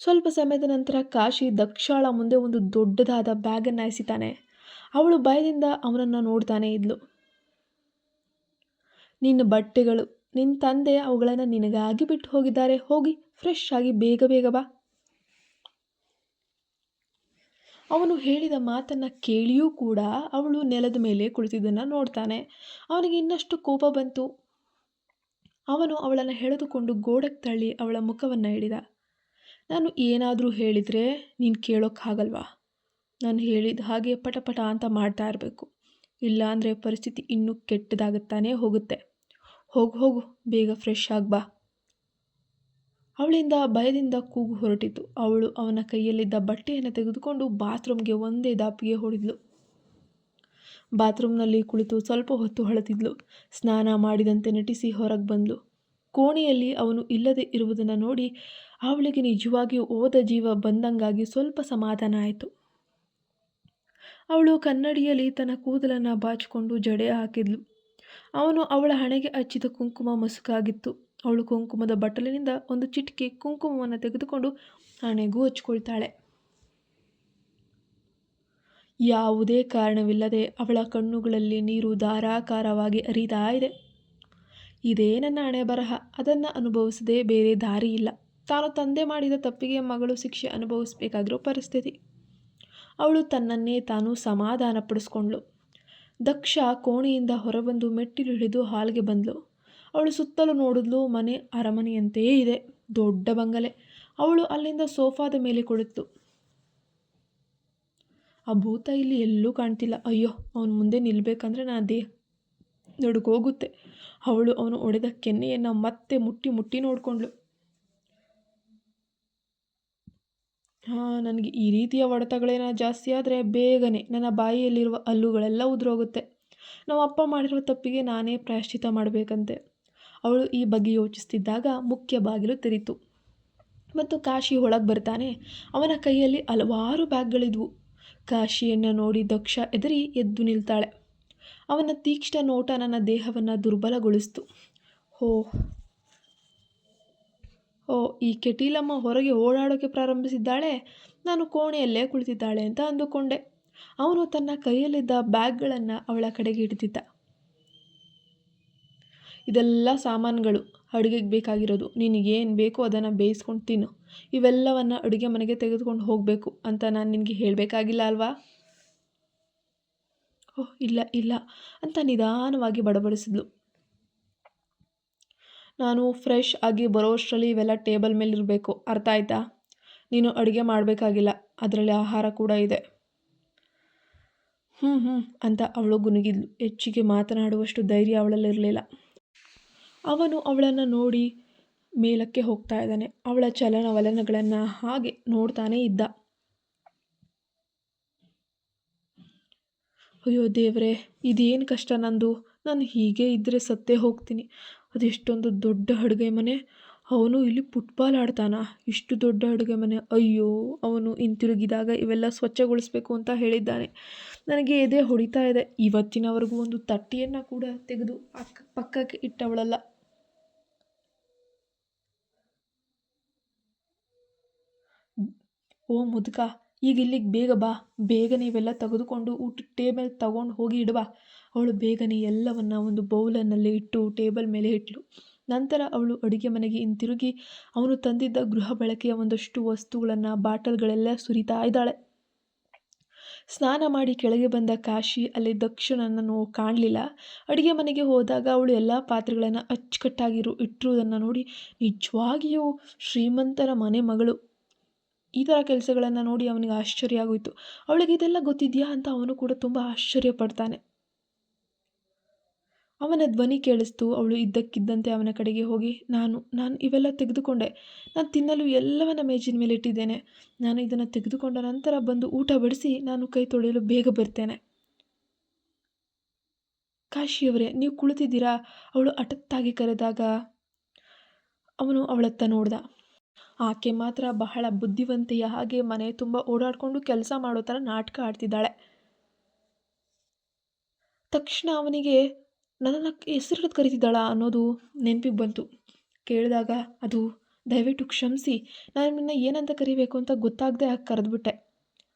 ಸ್ವಲ್ಪ ಸಮಯದ ನಂತರ ಕಾಶಿ ದಕ್ಷಾಳ ಮುಂದೆ ಒಂದು ದೊಡ್ಡದಾದ ಬ್ಯಾಗನ್ನು ಎಸಿತಾನೆ ಅವಳು ಭಯದಿಂದ ಅವನನ್ನು ನೋಡ್ತಾನೆ ಇದ್ಲು. ನಿನ್ನ ಬಟ್ಟೆಗಳು ನಿನ್ನ ತಂದೆ ಅವುಗಳನ್ನು ನಿನಗಾಗಿ ಬಿಟ್ಟು ಹೋಗಿದ್ದಾರೆ. ಹೋಗಿ ಫ್ರೆಶ್ ಆಗಿ ಬೇಗ ಬೇಗ ಬಾ. ಅವನು ಹೇಳಿದ ಮಾತನ್ನು ಕೇಳಿಯೂ ಕೂಡ ಅವಳು ನೆಲದ ಮೇಲೆ ಕುಳಿತಿದ್ದನ್ನು ನೋಡ್ತಾನೆ. ಅವನಿಗೆ ಇನ್ನಷ್ಟು ಕೋಪ ಬಂತು. ಅವನು ಅವಳನ್ನು ಎಳೆದುಕೊಂಡು ಗೋಡಕ್ಕೆ ತಳ್ಳಿ ಅವಳ ಮುಖವನ್ನು ಹಿಡಿದ ನಾನು ಏನಾದರೂ ಹೇಳಿದರೆ ನೀನು ಕೇಳೋಕ್ಕಾಗಲ್ವಾ ನಾನು ಹೇಳಿದ ಹಾಗೆ ಪಟಪಟ ಪಟ ಅಂತ ಮಾಡ್ತಾ ಇರಬೇಕು. ಇಲ್ಲಾಂದರೆ ಪರಿಸ್ಥಿತಿ ಇನ್ನೂ ಕೆಟ್ಟದಾಗುತ್ತಾನೇ ಹೋಗುತ್ತೆ. ಹೋಗು ಹೋಗು, ಬೇಗ ಫ್ರೆಶ್ ಆಗ್ಬಾ ಅವಳಿಂದ ಭಯದಿಂದ ಕೂಗು ಹೊರಟಿತು ಅವಳು ಅವನ ಕೈಯಲ್ಲಿದ್ದ ಬಟ್ಟೆಯನ್ನು ತೆಗೆದುಕೊಂಡು ಬಾತ್ರೂಮ್ಗೆ ಒಂದೇ ದಾಪಿಗೆ ಹೊಡೆದಳು ಬಾತ್ರೂಮ್ನಲ್ಲಿ ಕುಳಿತು ಸ್ವಲ್ಪ ಹೊತ್ತು ಹೊಳೆತಿದ್ಲು ಸ್ನಾನ ಮಾಡಿದಂತೆ ನಟಿಸಿ ಹೊರಗೆ ಬಂದ್ಲು. ಕೋಣೆಯಲ್ಲಿ ಅವನು ಇಲ್ಲದೆ ಇರುವುದನ್ನು ನೋಡಿ ಅವಳಿಗೆ ನಿಜವಾಗಿಯೂ ಓದ ಜೀವ ಬಂದಂಗಾಗಿ ಸ್ವಲ್ಪ ಸಮಾಧಾನ ಆಯಿತು. ಅವಳು ಕನ್ನಡಿಯಲ್ಲಿ ತನ್ನ ಕೂದಲನ್ನು ಬಾಚಿಕೊಂಡು ಜಡೆ ಹಾಕಿದ್ಲು. ಅವನು ಅವಳ ಹಣೆಗೆ ಹಚ್ಚಿದ ಕುಂಕುಮ ಮಸುಕಾಗಿತ್ತು. ಅವಳು ಕುಂಕುಮದ ಬಟ್ಟಲಿನಿಂದ ಒಂದು ಚಿಟಿಕೆ ಕುಂಕುಮವನ್ನು ತೆಗೆದುಕೊಂಡು ಹಣೆಗೂ ಹಚ್ಕೊಳ್ತಾಳೆ. ಯಾವುದೇ ಕಾರಣವಿಲ್ಲದೆ ಅವಳ ಕಣ್ಣುಗಳಲ್ಲಿ ನೀರು ಧಾರಾಕಾರವಾಗಿ ಅರಿತಾ ಇದೆ. ಇದೇ ನನ್ನ ಹಣೆ ಬರಹ ಅದನ್ನು ಅನುಭವಿಸದೆ ಬೇರೆ ದಾರಿ ಇಲ್ಲ. ತಾನು ತಂದೆ ಮಾಡಿದ ತಪ್ಪಿಗೆ ಮಗಳು ಶಿಕ್ಷೆ ಅನುಭವಿಸಬೇಕಾಗಿರೋ ಪರಿಸ್ಥಿತಿ. ಅವಳು ತನ್ನನ್ನೇ ತಾನು ಸಮಾಧಾನಪಡಿಸ್ಕೊಂಡ್ಳು. ದಕ್ಷ ಕೋಣೆಯಿಂದ ಹೊರಬಂದು ಮೆಟ್ಟಿಲು ಹಿಡಿದು ಹಾಲ್ಗೆ ಬಂದಳು ಅವಳು ಸುತ್ತಲೂ ನೋಡಿದ್ಲು ಮನೆ ಅರಮನೆಯಂತೆಯೇ ಇದೆ, ದೊಡ್ಡ ಬಂಗಲೆ. ಅವಳು ಅಲ್ಲಿಂದ ಸೋಫಾದ ಮೇಲೆ ಕುಳಿತು. ಆ ಭೂತ ಇಲ್ಲಿ ಎಲ್ಲೂ ಕಾಣ್ತಿಲ್ಲ. ಅಯ್ಯೋ, ಅವನ ಮುಂದೆ ನಿಲ್ಬೇಕಂದ್ರೆ ನಾ ದೇಹ ನಡುಗೋಗುತ್ತೆ. ಅವಳು ಅವನು ಒಡೆದ ಕೆನ್ನೆಯನ್ನು ಮತ್ತೆ ಮುಟ್ಟಿ ಮುಟ್ಟಿ ನೋಡಿಕೊಂಡ್ಳು. ನನಗೆ ಈ ರೀತಿಯ ಒಡೆತಗಳೇನ ಜಾಸ್ತಿ ಆದರೆ ಬೇಗನೆ ನನ್ನ ಬಾಯಿಯಲ್ಲಿರುವ ಹಲ್ಲುಗಳೆಲ್ಲ ಉದುರೋಗುತ್ತೆ. ನಮ್ಮ ಅಪ್ಪ ಮಾಡಿರೋ ತಪ್ಪಿಗೆ ನಾನೇ ಪ್ರಾಯಶ್ಚಿತ ಮಾಡಬೇಕಂತೆ. ಅವಳು ಈ ಬಗ್ಗೆ ಯೋಚಿಸ್ತಿದ್ದಾಗ ಮುಖ್ಯ ಬಾಗಿಲು ತೆರೀತು. ಮತ್ತು ಕಾಶಿ ಒಳಗೆ ಬರ್ತಾನೆ. ಅವನ ಕೈಯಲ್ಲಿ ಹಲವಾರು ಬ್ಯಾಗ್ಗಳಿದ್ವು. ಕಾಶಿಯನ್ನು ನೋಡಿ ದಕ್ಷ ಎದರಿ ಎದ್ದು ನಿಲ್ತಾಳೆ. ಅವನ ತೀಕ್ಷ್ಣ ನೋಟ ನನ್ನ ದೇಹವನ್ನು ದುರ್ಬಲಗೊಳಿಸ್ತು. ಹೋ ಈ ಕೆಟೀಲಮ್ಮ ಹೊರಗೆ ಓಡಾಡೋಕ್ಕೆ ಪ್ರಾರಂಭಿಸಿದ್ದಾಳೆ? ನಾನು ಕೋಣೆಯಲ್ಲೇ ಕುಳಿತಿದ್ದಾಳೆ ಅಂತ ಅಂದುಕೊಂಡೆ. ಅವನು ತನ್ನ ಕೈಯಲ್ಲಿದ್ದ ಬ್ಯಾಗ್ಗಳನ್ನು ಅವಳ ಕಡೆಗೆ ಹಿಡಿದಿದ್ದ ಇದೆಲ್ಲ ಸಾಮಾನುಗಳು. ಅಡುಗೆಗೆ ಬೇಕಾಗಿರೋದು. ನಿನಗೇನು ಬೇಕೋ ಅದನ್ನು ಬೇಯಿಸ್ಕೊಂಡು ತಿನ್ನು. ಇವೆಲ್ಲವನ್ನು ಅಡುಗೆ ಮನೆಗೆ ತೆಗೆದುಕೊಂಡು ಹೋಗಬೇಕು ಅಂತ ನಾನು ನಿನಗೆ ಹೇಳಬೇಕಾಗಿಲ್ಲ ಅಲ್ವಾ? ಓಹ್, ಇಲ್ಲ ಇಲ್ಲ ಅಂತ ನಿಧಾನವಾಗಿ ಬಡಬಡಿಸಿದ್ಲು. ನಾನು ಫ್ರೆಶ್ ಆಗಿ ಬರೋಷ್ಟರಲ್ಲಿ ಇವೆಲ್ಲ ಟೇಬಲ್ ಮೇಲೆ ಇರಬೇಕು ಅರ್ಥ ಆಯ್ತಾ ನೀನು ಅಡುಗೆ ಮಾಡಬೇಕಾಗಿಲ್ಲ. ಅದರಲ್ಲಿ ಆಹಾರ ಕೂಡ ಇದೆ. ಹ್ಞೂ ಹ್ಞೂ ಅಂತ ಅವಳು ಗುನುಗಿದ್ಲು ಹೆಚ್ಚಿಗೆ ಮಾತನಾಡುವಷ್ಟು ಧೈರ್ಯ ಅವಳಲ್ಲಿರಲಿಲ್ಲ. ಅವನು ಅವಳನ್ನು ನೋಡಿ ಮೇಲಕ್ಕೆ ಹೋಗ್ತಾ ಇದ್ದಾನೆ. ಅವಳ ಚಲನವಲನಗಳನ್ನು ಹಾಗೆ ನೋಡ್ತಾನೇ ಇದ್ದ. ಅಯ್ಯೋ ದೇವರೇ, ಇದೇನು ಕಷ್ಟ ನಂದು? ನಾನು ಹೀಗೆ ಇದ್ದರೆ ಸತ್ತೇ ಹೋಗ್ತೀನಿ. ಅದೆಷ್ಟೊಂದು ದೊಡ್ಡ ಅಡುಗೆ ಮನೆ. ಅವನು ಇಲ್ಲಿ ಫುಟ್ಬಾಲ್ ಆಡ್ತಾನ. ಇಷ್ಟು ದೊಡ್ಡ ಅಡುಗೆ ಮನೆ. ಅಯ್ಯೋ, ಅವನು ಹಿಂತಿರುಗಿದಾಗ ಇವೆಲ್ಲ ಸ್ವಚ್ಛಗೊಳಿಸಬೇಕು ಅಂತ ಹೇಳಿದ್ದಾನೆ. ನನಗೆ ಎದೆ ಹೊಡಿತಾ ಇದೆ. ಇವತ್ತಿನವರೆಗೂ ಒಂದು ತಟ್ಟಿಯನ್ನು ಕೂಡ ತೆಗೆದು ಅಕ್ಕ ಪಕ್ಕಕ್ಕೆ ಇಟ್ಟವಳಲ್ಲ. ಓ ಮುದುಕ, ಈಗ ಇಲ್ಲಿಗೆ ಬೇಗ ಬಾ. ಬೇಗ ನೀವೆಲ್ಲ ತೆಗೆದುಕೊಂಡು ಊಟ ಟೇಬಲ್ ತಗೊಂಡು ಹೋಗಿ ಇಡುವ ಅವಳು ಬೇಗನೆ ಎಲ್ಲವನ್ನ ಒಂದು ಬೌಲನ್ನಲ್ಲಿ ಇಟ್ಟು ಟೇಬಲ್ ಮೇಲೆ ಇಟ್ಟಳು ನಂತರ ಅವಳು ಅಡುಗೆ ಮನೆಗೆ ಹಿಂತಿರುಗಿ, ಅವನು ತಂದಿದ್ದ ಗೃಹ ಬಳಕೆಯ ಒಂದಷ್ಟು ವಸ್ತುಗಳನ್ನು, ಬಾಟಲ್ಗಳೆಲ್ಲ ಸುರಿತಾ ಇದ್ದಾಳೆ. ಸ್ನಾನ ಮಾಡಿ ಕೆಳಗೆ ಬಂದ ಕಾಶಿ, ಅಲ್ಲಿ ದಕ್ಷನನ್ನು ಕಾಣಲಿಲ್ಲ. ಅಡುಗೆ ಮನೆಗೆ ಹೋದಾಗ ಅವಳು ಎಲ್ಲ ಪಾತ್ರೆಗಳನ್ನು ಅಚ್ಚುಕಟ್ಟಾಗಿರು ಇಟ್ಟಿರುವುದನ್ನು ನೋಡಿ, ನಿಜವಾಗಿಯೂ ಶ್ರೀಮಂತರ ಮನೆ ಮಗಳು. ಈ ಥರ ಕೆಲಸಗಳನ್ನು ನೋಡಿ ಅವನಿಗೆ ಆಶ್ಚರ್ಯ ಆಗೋಯಿತು. ಅವಳಿಗೆ ಇದೆಲ್ಲ ಗೊತ್ತಿದೆಯಾ ಅಂತ ಅವನು ಕೂಡ ತುಂಬ ಆಶ್ಚರ್ಯ ಪಡ್ತಾನೆ. ಅವನ ಧ್ವನಿ ಕೇಳಿಸ್ತು, ಅವಳು ಇದ್ದಕ್ಕಿದ್ದಂತೆ ಅವನ ಕಡೆಗೆ ಹೋಗಿ, ನಾನು ನಾನು ಇವೆಲ್ಲ ತೆಗೆದುಕೊಂಡೆ. ನಾನು ತಿನ್ನಲು ಎಲ್ಲವನ್ನ ಮೇಜಿನ ಮೇಲೆ ಇಟ್ಟಿದ್ದೇನೆ. ನಾನು ಇದನ್ನು ತೆಗೆದುಕೊಂಡ ನಂತರ ಬಂದು ಊಟ ಬಡಿಸಿ ನಾನು ಕೈ ತೊಳೆಯಲು ಬೇಗ ಬರ್ತೇನೆ. ಕಾಶಿಯವರೇ, ನೀವು ಕುಳಿತಿದ್ದೀರಾ? ಅವಳು ಹಠತ್ತಾಗಿ ಕರೆದಾಗ, ಅವನು ಅವಳತ್ತ ನೋಡ್ದ. ಆಕೆ ಮಾತ್ರ ಬಹಳ ಬುದ್ಧಿವಂತೆಯ ಹಾಗೆ ಮನೆ ತುಂಬ ಓಡಾಡಿಕೊಂಡು ಕೆಲಸ ಮಾಡೋ ಥರ ನಾಟಕ ಆಡ್ತಿದ್ದಾಳೆ. ತಕ್ಷಣ ಅವನಿಗೆ ನನ್ನನ್ನು ಹೆಸರಿಡೋದು ಕರೀತಿದ್ದಾಳ ಅನ್ನೋದು ನೆನಪಿಗೆ ಬಂತು. ಕೇಳಿದಾಗ ಅದು, ದಯವಿಟ್ಟು ಕ್ಷಮಿಸಿ, ನಾನು ನಿನ್ನ ಏನಂತ ಕರಿಬೇಕು ಅಂತ ಗೊತ್ತಾಗದೆ ಕರೆದ್ಬಿಟ್ಟೆ.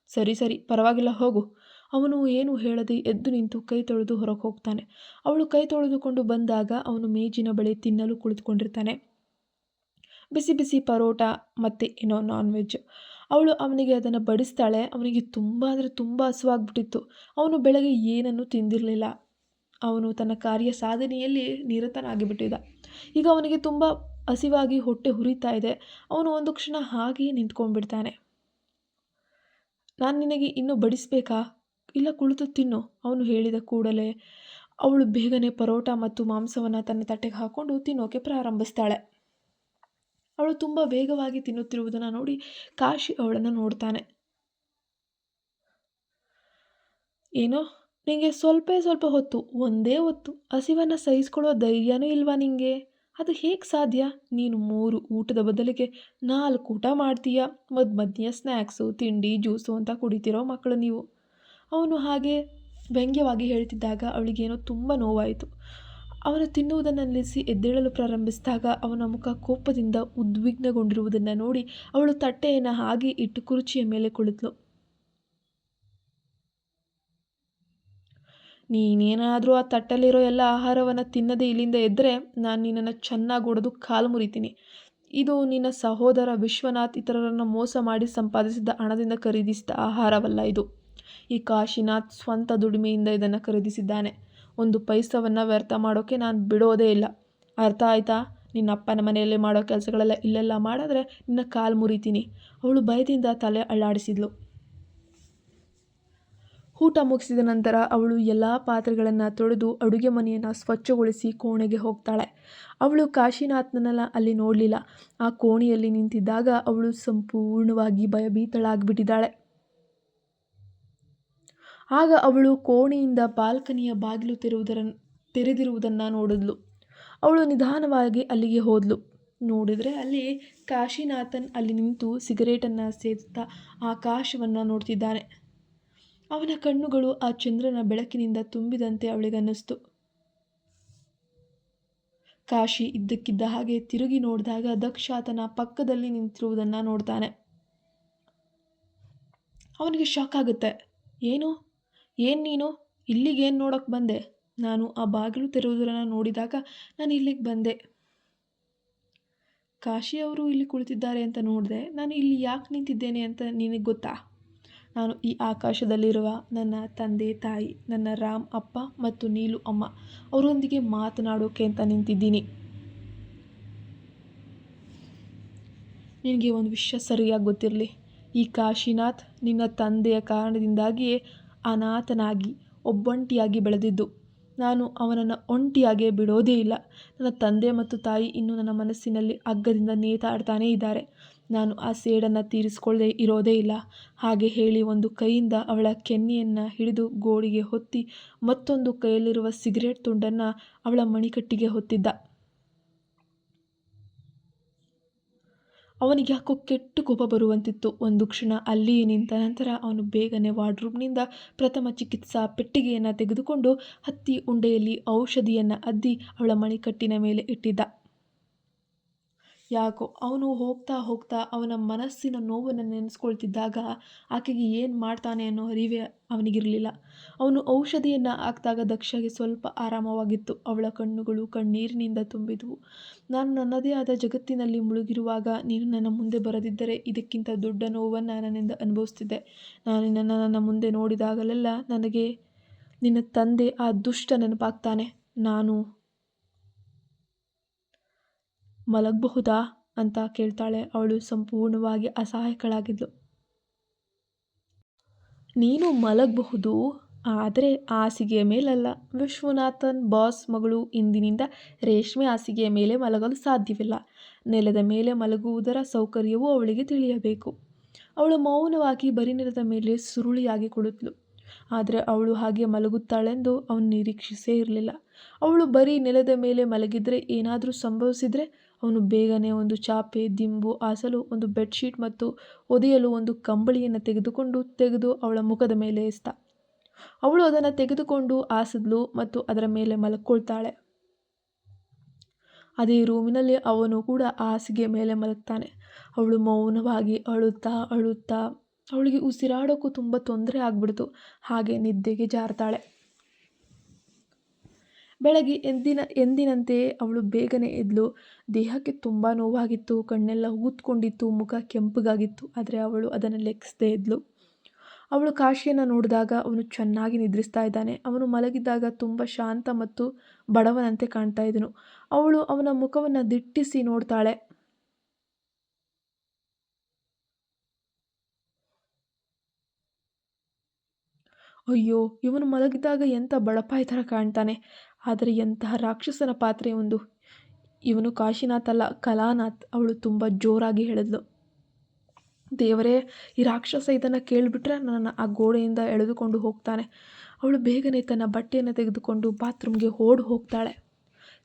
ಸರಿ ಸರಿ, ಪರವಾಗಿಲ್ಲ, ಹೋಗು. ಅವನು ಏನು ಹೇಳದೆ ಎದ್ದು ನಿಂತು ಕೈ ತೊಳೆದು ಹೊರಗೆ ಹೋಗ್ತಾನೆ. ಅವಳು ಕೈ ತೊಳೆದುಕೊಂಡು ಬಂದಾಗ ಅವನು ಮೇಜಿನ ಬಳಿ ತಿನ್ನಲು ಕುಳಿತುಕೊಂಡಿರ್ತಾನೆ. ಬಿಸಿ ಬಿಸಿ ಪರೋಟ, ಮತ್ತು ಏನೋ ನಾನ್ ವೆಜ್ ಅವಳು ಅವನಿಗೆ ಅದನ್ನು ಬಡಿಸ್ತಾಳೆ. ಅವನಿಗೆ ತುಂಬ ಅಂದರೆ ತುಂಬ ಹಸುವಾಗ್ಬಿಟ್ಟಿತ್ತು. ಅವನು ಬೆಳಗ್ಗೆ ಏನನ್ನೂ ತಿಂದಿರಲಿಲ್ಲ. ಅವನು ತನ್ನ ಕಾರ್ಯ ಸಾಧನೆಯಲ್ಲಿ ನಿರತನಾಗಿಬಿಟ್ಟಿದ್ದ. ಈಗ ಅವನಿಗೆ ತುಂಬ ಹಸಿವಾಗಿ ಹೊಟ್ಟೆ ಹುರಿತಾ ಇದೆ. ಅವನು ಒಂದು ಕ್ಷಣ ಹಾಗೆಯೇ ನಿಂತ್ಕೊಂಡ್ಬಿಡ್ತಾನೆ. ನಾನು ನಿನಗೆ ಇನ್ನೂ ಬಡಿಸ್ಬೇಕಾ? ಇಲ್ಲ ಕುಳಿತು ತಿನ್ನು, ಅವನು ಹೇಳಿದ ಕೂಡಲೇ. ಅವಳು ಬೇಗನೆ ಪರೋಟ ಮತ್ತು ಮಾಂಸವನ್ನು ತನ್ನ ತಟ್ಟೆಗೆ ಹಾಕ್ಕೊಂಡು ತಿನ್ನೋಕೆ ಪ್ರಾರಂಭಿಸ್ತಾಳೆ. ಅವಳು ತುಂಬ ವೇಗವಾಗಿ ತಿನ್ನುತ್ತಿರುವುದನ್ನು ನೋಡಿ ಕಾಶಿ ಅವಳನ್ನು ನೋಡ್ತಾನೆ. ಏನೋ ನಿಂಗೆ ಸ್ವಲ್ಪ ಸ್ವಲ್ಪ ಹೊತ್ತು, ಒಂದೇ ಹೊತ್ತು ಹಸಿವನ್ನು ಸಹಿಸ್ಕೊಳ್ಳೋ ಧೈರ್ಯನೂ ಇಲ್ವಾ ನಿಂಗೆ? ಅದು ಹೇಗೆ ಸಾಧ್ಯ? ನೀನು ಮೂರು ಊಟದ ಬದಲಿಗೆ ನಾಲ್ಕು ಊಟ ಮಾಡ್ತೀಯ ಮದ್ ಮಧ್ಯ ಸ್ನ್ಯಾಕ್ಸು ತಿಂಡಿ, ಜ್ಯೂಸು ಅಂತ ಕುಡಿತಿರೋ ಮಕ್ಕಳು ನೀವು. ಅವನು ಹಾಗೆ ವ್ಯಂಗ್ಯವಾಗಿ ಹೇಳ್ತಿದ್ದಾಗ ಅವಳಿಗೇನೋ ತುಂಬ ನೋವಾಯಿತು. ಅವನು ತಿನ್ನುವುದನ್ನು ನಿಲ್ಲಿಸಿ ಎದ್ದೇಳಲು ಪ್ರಾರಂಭಿಸಿದಾಗ ಅವನ ಮುಖ ಕೋಪದಿಂದ ಉದ್ವಿಗ್ನಗೊಂಡಿರುವುದನ್ನು ನೋಡಿ ಅವಳು ತಟ್ಟೆಯನ್ನು ಹಾಗೆ ಇಟ್ಟು ಕುರ್ಚಿಯ ಮೇಲೆ ಕುಳಿತಳು. ನೀನೇನಾದರೂ ಆ ತಟ್ಟಲ್ಲಿರೋ ಎಲ್ಲ ಆಹಾರವನ್ನು ತಿನ್ನದೇ ಇಲ್ಲಿಂದ ಎದ್ದರೆ ನಾನು ನಿನ್ನನ್ನು ಚೆನ್ನಾಗಿ ಹೊಡೆದು ಕಾಲು ಮುರಿತೀನಿ. ಇದು ನಿನ್ನ ಸಹೋದರ ವಿಶ್ವನಾಥ್ ಇತರರನ್ನು ಮೋಸ ಮಾಡಿ ಸಂಪಾದಿಸಿದ ಹಣದಿಂದ ಖರೀದಿಸಿದ ಆಹಾರವಲ್ಲ ಇದು. ಈ ಕಾಶಿನಾಥ್ ಸ್ವಂತ ದುಡಿಮೆಯಿಂದ ಇದನ್ನು ಖರೀದಿಸಿದ್ದಾನೆ. ಒಂದು ಪೈಸವನ್ನು ವ್ಯರ್ಥ ಮಾಡೋಕ್ಕೆ ನಾನು ಬಿಡೋದೇ ಇಲ್ಲ. ಅರ್ಥ ಆಯ್ತಾ? ನಿನ್ನ ಅಪ್ಪನ ಮನೆಯಲ್ಲಿ ಮಾಡೋ ಕೆಲಸಗಳೆಲ್ಲ ಇಲ್ಲೆಲ್ಲ ಮಾಡಿದ್ರೆ ನಿನ್ನ ಕಾಲು ಮುರಿತೀನಿ. ಅವಳು ಭಯದಿಂದ ತಲೆ ಅಳ್ಳಾಡಿಸಿದ್ಲು. ಊಟ ಮುಗಿಸಿದ ನಂತರ ಅವಳು ಎಲ್ಲ ಪಾತ್ರೆಗಳನ್ನು ತೊಳೆದು ಅಡುಗೆ ಮನೆಯನ್ನು ಸ್ವಚ್ಛಗೊಳಿಸಿ ಕೋಣೆಗೆ ಹೋಗ್ತಾಳೆ. ಅವಳು ಕಾಶಿನಾಥ್ನನ್ನೆಲ್ಲ ಅಲ್ಲಿ ನೋಡಲಿಲ್ಲ. ಆ ಕೋಣೆಯಲ್ಲಿ ನಿಂತಿದ್ದಾಗ ಅವಳು ಸಂಪೂರ್ಣವಾಗಿ ಭಯಭೀತಳಾಗಿಬಿಟ್ಟಿದ್ದಾಳೆ. ಆಗ ಅವಳು ಕೋಣೆಯಿಂದ ಬಾಲ್ಕನಿಯ ಬಾಗಿಲು ತೆರೆಯುವುದರ ತೆರೆದಿರುವುದನ್ನು ನೋಡಿದ್ಲು. ಅವಳು ನಿಧಾನವಾಗಿ ಅಲ್ಲಿಗೆ ಹೋದ್ಲು. ನೋಡಿದರೆ ಅಲ್ಲಿ ಕಾಶಿನಾಥನ್ ಅಲ್ಲಿ ನಿಂತು ಸಿಗರೇಟನ್ನು ಸೇದುತ್ತಾ ಆಕಾಶವನ್ನು ನೋಡ್ತಿದ್ದಾನೆ. ಅವನ ಕಣ್ಣುಗಳು ಆ ಚಂದ್ರನ ಬೆಳಕಿನಿಂದ ತುಂಬಿದಂತೆ ಅವಳಿಗನ್ನಿಸ್ತು. ಕಾಶಿ ಇದ್ದಕ್ಕಿದ್ದ ಹಾಗೆ ತಿರುಗಿ ನೋಡಿದಾಗ ದಕ್ಷ ಆತನ ಪಕ್ಕದಲ್ಲಿ ನಿಂತಿರುವುದನ್ನು ನೋಡ್ತಾನೆ. ಅವನಿಗೆ ಶಾಕ್ ಆಗುತ್ತೆ. ಏನು? ಏನು ನೀನು? ಇಲ್ಲಿಗೇನು ನೋಡೋಕ್ಕೆ ಬಂದೆ? ನಾನು ಆ ಬಾಗಿಲು ತೆರೆಯುವುದನ್ನು ನೋಡಿದಾಗ ನಾನು ಇಲ್ಲಿಗೆ ಬಂದೆ. ಕಾಶಿ ಅವರು ಇಲ್ಲಿ ಕುಳಿತಿದ್ದಾರೆ ಅಂತ ನೋಡಿದೆ, ನಾನು ಇಲ್ಲಿ ಯಾಕೆ ನಿಂತಿದ್ದೇನೆ ಅಂತ ನಿನಗೆ ಗೊತ್ತಾ? ನಾನು ಈ ಆಕಾಶದಲ್ಲಿರುವ ನನ್ನ ತಂದೆ, ತಾಯಿ, ನನ್ನ ರಾಮ್ ಅಪ್ಪ ಮತ್ತು ನೀಲು ಅಮ್ಮ, ಅವರೊಂದಿಗೆ ಮಾತನಾಡೋಕೆ ಅಂತ ನಿಂತಿದ್ದೀನಿ. ನಿನಗೆ ಒಂದು ವಿಷಯ ಸರಿಯಾಗಿ ಗೊತ್ತಿರಲಿ. ಈ ಕಾಶಿನಾಥ್ ನಿನ್ನ ತಂದೆಯ ಕಾರಣದಿಂದಾಗಿಯೇ ಅನಾಥನಾಗಿ, ಒಬ್ಬಂಟಿಯಾಗಿ ಬೆಳೆದಿದ್ದು. ನಾನು ಅವನನ್ನು ಒಂಟಿಯಾಗೇ ಬಿಡೋದೇ ಇಲ್ಲ. ನನ್ನ ತಂದೆ ಮತ್ತು ತಾಯಿ ಇನ್ನೂ ನನ್ನ ಮನಸ್ಸಿನಲ್ಲಿ ಹಗ್ಗದಿಂದ ನೇತಾಡ್ತಾನೇ ಇದ್ದಾರೆ. ನಾನು ಆ ಸೇಡನ್ನು ತೀರಿಸ್ಕೊಳ್ಳದೆ ಇರೋದೇ ಇಲ್ಲ. ಹಾಗೆ ಹೇಳಿ ಒಂದು ಕೈಯಿಂದ ಅವಳ ಕೆನ್ನೆಯನ್ನು ಹಿಡಿದು ಗೋಡಿಗೆ ಹೊತ್ತಿ ಮತ್ತೊಂದು ಕೈಯಲ್ಲಿರುವ ಸಿಗರೇಟ್ ತುಂಡನ್ನು ಅವಳ ಮಣಿಕಟ್ಟಿಗೆ ಹೊತ್ತಿದ್ದ. ಅವನಿಗೆ ಯಾಕೋ ಕೆಟ್ಟು ಕೋಪ ಬರುವಂತಿತ್ತು. ಒಂದು ಕ್ಷಣ ಅಲ್ಲಿಯೇ ನಿಂತ ನಂತರ ಅವನು ಬೇಗನೆ ವಾರ್ಡ್ರೂಮ್ನಿಂದ ಪ್ರಥಮ ಚಿಕಿತ್ಸಾ ಪೆಟ್ಟಿಗೆಯನ್ನು ತೆಗೆದುಕೊಂಡು ಹತ್ತಿ ಉಂಡೆಯಲ್ಲಿ ಔಷಧಿಯನ್ನು ಅದ್ದಿ ಅವಳ ಮಣಿಕಟ್ಟಿನ ಮೇಲೆ ಇಟ್ಟಿದ್ದ. ಯಾಕೋ ಅವನು ಹೋಗ್ತಾ ಹೋಗ್ತಾ ಅವನ ಮನಸ್ಸಿನ ನೋವನ್ನು ನೆನೆಸ್ಕೊಳ್ತಿದ್ದಾಗ ಆಕೆಗೆ ಏನು ಮಾಡ್ತಾನೆ ಅನ್ನೋ ಅರಿವೆ ಅವನಿಗಿರಲಿಲ್ಲ. ಅವನು ಔಷಧಿಯನ್ನು ಹಾಕಿದಾಗ ದಕ್ಷಗೆ ಸ್ವಲ್ಪ ಆರಾಮವಾಗಿತ್ತು. ಅವಳ ಕಣ್ಣುಗಳು ಕಣ್ಣೀರಿನಿಂದ ತುಂಬಿದವು. ನಾನು ನನ್ನದೇ ಆದ ಜಗತ್ತಿನಲ್ಲಿ ಮುಳುಗಿರುವಾಗ ನೀನು ನನ್ನ ಮುಂದೆ ಬರದಿದ್ದರೆ ಇದಕ್ಕಿಂತ ದೊಡ್ಡ ನೋವನ್ನು ನನ್ನಿಂದ ಅನುಭವಿಸ್ತಿದ್ದೆ. ನಾನು ನನ್ನ ನನ್ನ ಮುಂದೆ ನೋಡಿದಾಗಲೆಲ್ಲ ನನಗೆ ನಿನ್ನ ತಂದೆ ಆ ದುಷ್ಟ ನೆನಪಾಗ್ತಾನೆ. ನಾನು ಮಲಗಬಹುದಾ ಅಂತ ಕೇಳ್ತಾಳೆ. ಅವಳು ಸಂಪೂರ್ಣವಾಗಿ ಅಸಹಾಯಕಳಾಗಿದ್ಲು. ನೀನು ಮಲಗಬಹುದು, ಆದರೆ ಹಾಸಿಗೆಯ ಮೇಲಲ್ಲ. ವಿಶ್ವನಾಥನ್ ಬಾಸ್ ಮಗಳು ಇಂದಿನಿಂದ ರೇಷ್ಮೆ ಹಾಸಿಗೆಯ ಮೇಲೆ ಮಲಗಲು ಸಾಧ್ಯವಿಲ್ಲ. ನೆಲದ ಮೇಲೆ ಮಲಗುವುದರ ಸೌಕರ್ಯವೂ ಅವಳಿಗೆ ತಿಳಿಯಬೇಕು. ಅವಳು ಮೌನವಾಗಿ ಬರಿ ನೆಲದ ಮೇಲೆ ಸುರುಳಿಯಾಗಿ ಕುಳಿತಳು. ಆದರೆ ಅವಳು ಹಾಗೆ ಮಲಗುತ್ತಾಳೆಂದು ಅವನು ನಿರೀಕ್ಷಿಸೇ ಇರಲಿಲ್ಲ. ಅವಳು ಬರೀ ನೆಲದ ಮೇಲೆ ಮಲಗಿದರೆ ಏನಾದರೂ ಸಂಭವಿಸಿದರೆ ಅವನು ಬೇಗನೆ ಒಂದು ಚಾಪೆ, ದಿಂಬು ಆಸಲು ಒಂದು ಬೆಡ್ಶೀಟ್ ಮತ್ತು ಒದೆಯಲು ಒಂದು ಕಂಬಳಿಯನ್ನು ತೆಗೆದುಕೊಂಡು ತೆಗೆದು ಅವಳ ಮುಖದ ಮೇಲೆ ಎಸ್ತ. ಅವಳು ಅದನ್ನು ತೆಗೆದುಕೊಂಡು ಆಸದ್ಲು ಮತ್ತು ಅದರ ಮೇಲೆ ಮಲಕ್ಕೊಳ್ತಾಳೆ ಅದೇ ರೂಮಿನಲ್ಲಿ ಅವನು ಕೂಡ ಆಸಿಗೆ ಮೇಲೆ ಮಲಗ್ತಾನೆ. ಅವಳು ಮೌನವಾಗಿ ಅಳುತ್ತಾ ಅಳುತ್ತಾ ಅವಳಿಗೆ ಉಸಿರಾಡೋಕ್ಕೂ ತುಂಬ ತೊಂದರೆ ಆಗ್ಬಿಡ್ತು. ಹಾಗೆ ನಿದ್ದೆಗೆ ಜಾರ್ತಾಳೆ. ಬೆಳಗ್ಗೆ ಎಂದಿನ ಎಂದಿನಂತೆಯೇ ಅವಳು ಬೇಗನೆ ಎದ್ಲು. ದೇಹಕ್ಕೆ ತುಂಬ ನೋವಾಗಿತ್ತು. ಕಣ್ಣೆಲ್ಲ ಊದ್ಕೊಂಡಿತ್ತು ಮುಖ ಕೆಂಪಗಾಗಿತ್ತು. ಆದರೆ ಅವಳು ಅದನ್ನು ಲೆಕ್ಕಿಸದೆ ಇದ್ಲು. ಅವಳು ಕಾಶಿಯನ್ನು ನೋಡಿದಾಗ ಅವನು ಚೆನ್ನಾಗಿ ನಿದ್ರಿಸ್ತಾ ಇದ್ದಾನೆ. ಅವನು ಮಲಗಿದ್ದಾಗ ತುಂಬ ಶಾಂತ ಮತ್ತು ಬಡವನಂತೆ ಕಾಣ್ತಾ ಇದ್ದನು. ಅವಳು ಅವನ ಮುಖವನ್ನು ದಿಟ್ಟಿಸಿ ನೋಡ್ತಾಳೆ. ಅಯ್ಯೋ, ಇವನು ಮಲಗಿದಾಗ ಎಂಥ ಬಡಪಾಯಿ ಥರ ಕಾಣ್ತಾನೆ. ಆದರೆ ಎಂತಹ ರಾಕ್ಷಸನ ಪಾತ್ರೆ ಒಂದು. ಇವನು ಕಾಶಿನಾಥ್ ಅಲ್ಲ, ಕಲಾನಾಥ್. ಅವಳು ತುಂಬ ಜೋರಾಗಿ ಹೇಳಿದ್ಲು. ದೇವರೇ, ಈ ರಾಕ್ಷಸ ಇದನ್ನು ಕೇಳಿಬಿಟ್ರೆ ನನ್ನನ್ನು ಆ ಗೋಡೆಯಿಂದ ಎಳೆದುಕೊಂಡು ಹೋಗ್ತಾನೆ. ಅವಳು ಬೇಗನೆ ತನ್ನ ಬಟ್ಟೆಯನ್ನು ತೆಗೆದುಕೊಂಡು ಬಾತ್ರೂಮ್ಗೆ ಓಡಿ ಹೋಗ್ತಾಳೆ.